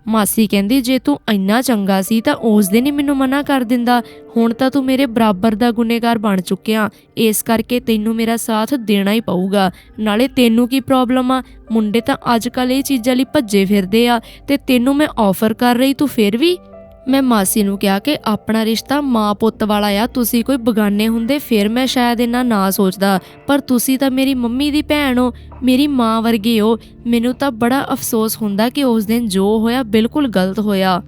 ਮਾਸੀ ਕਹਿੰਦੀ, ਜੇ ਤੂੰ ਇੰਨਾ ਚੰਗਾ ਸੀ ਤਾਂ ਉਸ ਦਿਨ ਹੀ ਮੈਨੂੰ ਮਨਾ ਕਰ ਦਿੰਦਾ। ਹੁਣ ਤਾਂ ਤੂੰ ਮੇਰੇ ਬਰਾਬਰ ਦਾ ਗੁਨੇਗਾਰ ਬਣ ਚੁੱਕਿਆ। ਇਸ ਕਰਕੇ ਤੈਨੂੰ ਮੇਰਾ ਸਾਥ ਦੇਣਾ ਹੀ ਪਊਗਾ। ਨਾਲੇ ਤੈਨੂੰ ਕੀ ਪ੍ਰੋਬਲਮ ਆ? ਮੁੰਡੇ ਤਾਂ ਅੱਜ ਕੱਲ ਇਹ ਚੀਜ਼ਾਂ ਲਈ ਭੱਜੇ ਫਿਰਦੇ ਆ। ਤੇ ਤੈਨੂੰ ਮੈਂ ਆਫਰ ਕਰ ਰਹੀ, ਤੂੰ ਫਿਰ ਵੀ ਮੈਂ ਮਾਸੀ ਨੂੰ ਕਿਹਾ ਕਿ ਆਪਣਾ ਰਿਸ਼ਤਾ ਮਾਂ ਪੁੱਤ ਵਾਲਾ ਆ, ਤੁਸੀਂ ਕੋਈ ਬਗਾਨੇ ਹੁੰਦੇ ਫਿਰ ਮੈਂ ਸ਼ਾਇਦ ਇਹਨਾਂ ਨਾ ਸੋਚਦਾ। ਪਰ ਤੁਸੀਂ ਤਾਂ ਮੇਰੀ ਮੰਮੀ ਦੀ ਭੈਣ ਹੋ, ਮੇਰੀ ਮਾਂ ਵਰਗੇ ਹੋ। ਮੈਨੂੰ ਤਾਂ ਬੜਾ ਅਫਸੋਸ ਹੁੰਦਾ ਕਿ ਉਸ ਦਿਨ ਜੋ ਹੋਇਆ ਬਿਲਕੁਲ ਗਲਤ ਹੋਇਆ।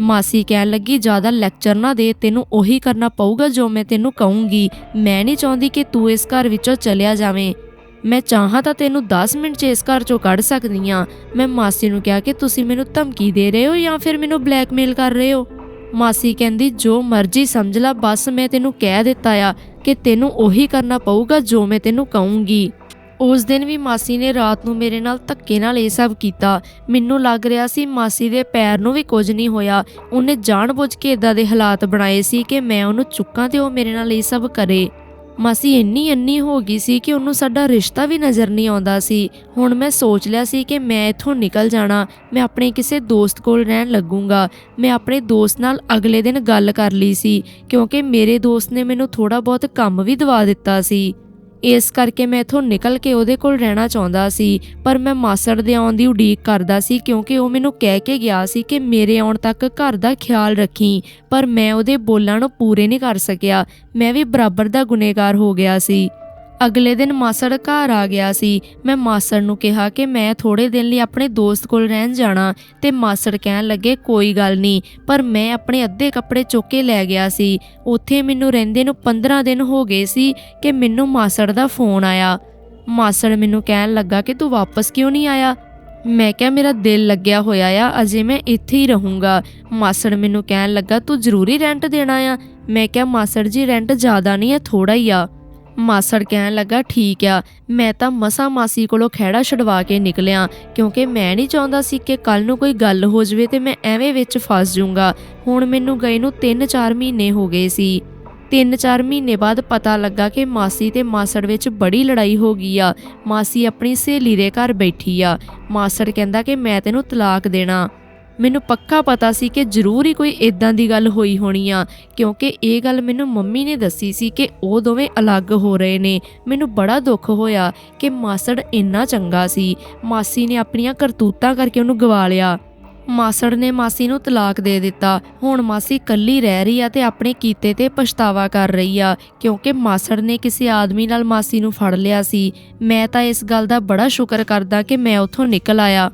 ਮਾਸੀ ਕਹਿਣ ਲੱਗੀ, ਜ਼ਿਆਦਾ ਲੈਕਚਰ ਨਾ ਦੇ, ਤੈਨੂੰ ਉਹੀ ਕਰਨਾ ਪਊਗਾ ਜੋ ਮੈਂ ਤੈਨੂੰ ਕਹੂੰਗੀ। ਮੈਂ ਨਹੀਂ ਚਾਹੁੰਦੀ ਕਿ ਤੂੰ ਇਸ ਘਰ ਵਿੱਚੋਂ ਚਲਿਆ ਜਾਵੇਂ। ਮੈਂ ਚਾਹਾਂ ਤਾਂ ਤੈਨੂੰ 10 ਮਿੰਟ 'ਚ ਇਸ ਘਰ ਚੋਂ ਕੱਢ ਸਕਦੀ ਆ ਮੈਂ ਮਾਸੀ ਨੂੰ ਕਿਹਾ ਕਿ ਤੁਸੀਂ ਮੈਨੂੰ ਧਮਕੀ ਦੇ ਰਹੇ ਹੋ ਜਾਂ ਫਿਰ ਮੈਨੂੰ ਬਲੈਕਮੇਲ ਕਰ ਰਹੇ ਹੋ? ਮਾਸੀ ਕਹਿੰਦੀ, ਜੋ ਮਰਜ਼ੀ ਸਮਝ ਲੈ, ਬਸ ਮੈਂ ਤੈਨੂੰ ਕਹਿ ਦਿੱਤਾ ਆ ਕਿ ਤੈਨੂੰ ਉਹੀ ਕਰਨਾ ਪਊਗਾ ਜੋ ਮੈਂ ਤੈਨੂੰ ਕਹੂੰਗੀ। ਉਸ ਦਿਨ ਵੀ ਮਾਸੀ ਨੇ ਰਾਤ ਨੂੰ ਮੇਰੇ ਨਾਲ ਧੱਕੇ ਨਾਲ ਇਹ ਸਭ ਕੀਤਾ। ਮੈਨੂੰ ਲੱਗ ਰਿਹਾ ਸੀ ਮਾਸੀ ਦੇ ਪੈਰ ਨੂੰ ਵੀ ਕੁਝ ਨਹੀਂ ਹੋਇਆ। ਉਹਨੇ ਜਾਣਬੁੱਝ ਕੇ ਇਦਾਂ ਦੇ ਹਾਲਾਤ ਬਣਾਏ ਸੀ ਕਿ ਮੈਂ ਉਹਨੂੰ ਚੁੱਕਾਂ ਤੇ ਉਹ ਮੇਰੇ ਨਾਲ ਇਹ ਸਭ ਕਰੇ। ਮਾਸੀ ਇੰਨੀ ਇੰਨੀ ਹੋ ਗਈ ਸੀ ਕਿ ਉਹਨੂੰ ਸਾਡਾ ਰਿਸ਼ਤਾ ਵੀ ਨਜ਼ਰ ਨਹੀਂ ਆਉਂਦਾ ਸੀ। ਹੁਣ ਮੈਂ ਸੋਚ ਲਿਆ ਸੀ ਕਿ ਮੈਂ ਇੱਥੋਂ ਨਿਕਲ ਜਾਣਾ। ਮੈਂ ਆਪਣੇ ਕਿਸੇ ਦੋਸਤ ਕੋਲ ਰਹਿਣ ਲੱਗੂੰਗਾ। ਮੈਂ ਆਪਣੇ ਦੋਸਤ ਨਾਲ ਅਗਲੇ ਦਿਨ ਗੱਲ ਕਰ ਲਈ ਸੀ, ਕਿਉਂਕਿ ਮੇਰੇ ਦੋਸਤ ਨੇ ਮੈਨੂੰ ਥੋੜਾ ਬਹੁਤ ਕੰਮ ਵੀ ਦਵਾ ਦਿੱਤਾ ਸੀ। ਇਸ ਕਰਕੇ ਮੈਂ ਇਥੋਂ ਨਿਕਲ ਕੇ ਉਹਦੇ ਕੋਲ ਰਹਿਣਾ ਚਾਹੁੰਦਾ ਸੀ, ਪਰ ਮੈਂ ਮਾਸੜ ਦੇ ਆਉਣ ਦੀ ਉਡੀਕ ਕਰਦਾ ਸੀ ਕਿਉਂਕਿ ਉਹ ਮੈਨੂੰ ਕਹਿ ਕੇ ਗਿਆ ਸੀ ਕਿ ਮੇਰੇ ਆਉਣ ਤੱਕ ਘਰ ਦਾ ਖਿਆਲ ਰੱਖੀ, ਪਰ ਮੈਂ ਉਹਦੇ ਬੋਲਾਂ ਨੂੰ ਪੂਰੇ ਨਹੀਂ ਕਰ ਸਕਿਆ। ਮੈਂ ਵੀ ਬਰਾਬਰ ਦਾ ਗੁਨੇਗਾਰ ਹੋ ਗਿਆ ਸੀ। ਅਗਲੇ ਦਿਨ ਮਾਸੜ ਘਰ ਆ ਗਿਆ ਸੀ। ਮੈਂ ਮਾਸੜ ਨੂੰ ਕਿਹਾ ਕਿ ਮੈਂ ਥੋੜੇ ਦਿਨ ਲਈ ਆਪਣੇ ਦੋਸਤ ਕੋਲ ਰਹਿਣ ਜਾਣਾ ਤੇ ਮਾਸੜ ਕਹਿਣ ਲੱਗੇ, ਕੋਈ ਗੱਲ ਨਹੀਂ, ਪਰ ਮੈਂ ਆਪਣੇ ਅੱਧੇ ਕੱਪੜੇ ਚੁੱਕ ਕੇ ਲੈ ਗਿਆ ਸੀ। ਉੱਥੇ ਮੈਨੂੰ ਰਹਿੰਦੇ ਨੂੰ 15 ਦਿਨ ਹੋ ਗਏ ਸੀ ਕਿ ਮੈਨੂੰ ਮਾਸੜ ਦਾ ਫੋਨ ਆਇਆ। ਮਾਸੜ ਮੈਨੂੰ ਕਹਿਣ ਲੱਗਾ ਕਿ ਤੂੰ ਵਾਪਸ ਕਿਉਂ ਨਹੀਂ ਆਇਆ? ਮੈਂ ਕਿਹਾ, ਮੇਰਾ ਦਿਲ ਲੱਗਿਆ ਹੋਇਆ ਆ, ਅਜੇ ਮੈਂ ਇੱਥੇ ਹੀ ਰਹੂੰਗਾ। ਮਾਸੜ ਮੈਨੂੰ ਕਹਿਣ ਲੱਗਾ, ਤੂੰ ਜ਼ਰੂਰੀ ਰੈਂਟ ਦੇਣਾ ਆ। ਮੈਂ ਕਿਹਾ, ਮਾਸੜ ਜੀ ਰੈਂਟ ਜ਼ਿਆਦਾ ਨਹੀਂ ਹੈ ਥੋੜਾ ਹੀ ਆ। ਮਾਸੜ ਕਹਿਣ ਲੱਗਾ, ਠੀਕ ਆ, ਮੈਂ ਤਾਂ ਮਸਾ ਮਾਸੀ ਕੋਲੋਂ ਖਹਿੜਾ ਛਡਵਾ ਕੇ ਨਿਕਲਿਆ, ਕਿਉਂਕਿ ਮੈਂ ਨਹੀਂ ਚਾਹੁੰਦਾ ਸੀ ਕਿ ਕੱਲ ਨੂੰ ਕੋਈ ਗੱਲ ਹੋ ਜਵੇ ਤੇ ਮੈਂ ਐਵੇਂ ਵਿੱਚ ਫਸ ਜਾਊਂਗਾ ਹੁਣ ਮੈਨੂੰ ਗਏ ਨੂੰ 3-4 ਮਹੀਨੇ ਹੋ ਗਏ ਸੀ। 3-4 ਮਹੀਨੇ ਬਾਅਦ ਪਤਾ ਲੱਗਾ ਕਿ ਮਾਸੀ ਤੇ ਮਾਸੜ ਵਿੱਚ ਬੜੀ ਲੜਾਈ ਹੋ ਗਈ ਆ। ਮਾਸੀ ਆਪਣੀ ਸਹੇਲੀ ਦੇ ਘਰ ਬੈਠੀ ਆ। ਮਾਸੜ ਕਹਿੰਦਾ ਕਿ ਮੈਂ ਤੈਨੂੰ ਤਲਾਕ ਦੇਣਾ। ਮੈਨੂੰ ਪੱਕਾ ਪਤਾ ਸੀ ਕਿ ਜ਼ਰੂਰ ਹੀ ਕੋਈ ਇਦਾਂ ਦੀ ਗੱਲ ਹੋਈ ਹੋਣੀ ਆ, ਕਿਉਂਕਿ ਇਹ ਗੱਲ ਮੈਨੂੰ ਮੰਮੀ ਨੇ ਦੱਸੀ ਸੀ ਕਿ ਉਹ ਦੋਵੇਂ ਅਲੱਗ ਹੋ ਰਹੇ ਨੇ। ਮੈਨੂੰ ਬੜਾ ਦੁੱਖ ਹੋਇਆ ਕਿ ਮਾਸੜ ਇੰਨਾ ਚੰਗਾ ਸੀ। ਮਾਸੀ ਨੇ ਆਪਣੀਆਂ ਕਰਤੂਤਾਂ ਕਰਕੇ ਉਹਨੂੰ ਗਵਾ ਲਿਆ। ਮਾਸੜ ਨੇ ਮਾਸੀ ਨੂੰ ਤਲਾਕ ਦੇ ਦਿੱਤਾ। ਹੁਣ ਮਾਸੀ ਇਕੱਲੀ ਰਹਿ ਰਹੀ ਆ ਤੇ ਆਪਣੇ ਕੀਤੇ ਤੇ ਪਛਤਾਵਾ ਕਰ ਰਹੀ ਆ, ਕਿਉਂਕਿ ਮਾਸੜ ਨੇ ਕਿਸੇ ਆਦਮੀ ਨਾਲ ਮਾਸੀ ਨੂੰ ਫੜ ਲਿਆ ਸੀ। ਮੈਂ ਤਾਂ ਇਸ ਗੱਲ ਦਾ ਬੜਾ ਸ਼ੁਕਰ ਕਰਦਾ ਕਿ ਮੈਂ ਉੱਥੋਂ ਨਿਕਲ ਆਇਆ।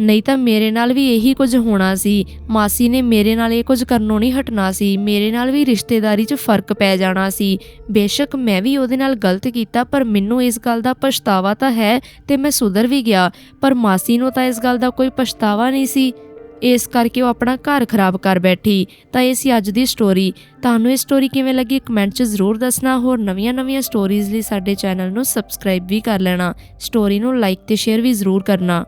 ਨਹੀਂ ਤਾਂ ਮੇਰੇ ਨਾਲ ਵੀ ਇਹੀ ਕੁਝ ਹੋਣਾ ਸੀ। ਮਾਸੀ ਨੇ ਮੇਰੇ ਨਾਲ ਇਹ ਕੁਝ ਕਰਨੋਂ ਨਹੀਂ ਹਟਣਾ ਸੀ। ਮੇਰੇ ਨਾਲ ਵੀ ਰਿਸ਼ਤੇਦਾਰੀ 'ਚ ਫ਼ਰਕ ਪੈ ਜਾਣਾ ਸੀ। ਬੇਸ਼ੱਕ ਮੈਂ ਵੀ ਉਹਦੇ ਨਾਲ ਗਲਤ ਕੀਤਾ, ਪਰ ਮੈਨੂੰ ਇਸ ਗੱਲ ਦਾ ਪਛਤਾਵਾ ਤਾਂ ਹੈ ਤੇ ਮੈਂ ਸੁਧਰ ਵੀ ਗਿਆ। ਪਰ ਮਾਸੀ ਨੂੰ ਤਾਂ ਇਸ ਗੱਲ ਦਾ ਕੋਈ ਪਛਤਾਵਾ ਨਹੀਂ ਸੀ। ਇਸ ਕਰਕੇ ਉਹ ਆਪਣਾ ਘਰ ਖਰਾਬ ਕਰ ਬੈਠੀ। ਤਾਂ ਇਹ ਸੀ ਅੱਜ ਦੀ ਸਟੋਰੀ ਤੁਹਾਨੂੰ ਇਹ ਸਟੋਰੀ ਕਿਵੇਂ ਲੱਗੀ ਕਮੈਂਟ 'ਚ ਜ਼ਰੂਰ ਦੱਸਣਾ। ਹੋਰ ਨਵੀਆਂ-ਨਵੀਆਂ ਸਟੋਰੀਜ਼ ਲਈ ਸਾਡੇ ਚੈਨਲ ਨੂੰ ਸਬਸਕ੍ਰਾਈਬ ਵੀ ਕਰ ਲੈਣਾ। ਸਟੋਰੀ ਨੂੰ ਲਾਈਕ ਤੇ ਸ਼ੇਅਰ ਵੀ ਜ਼ਰੂਰ ਕਰਨਾ।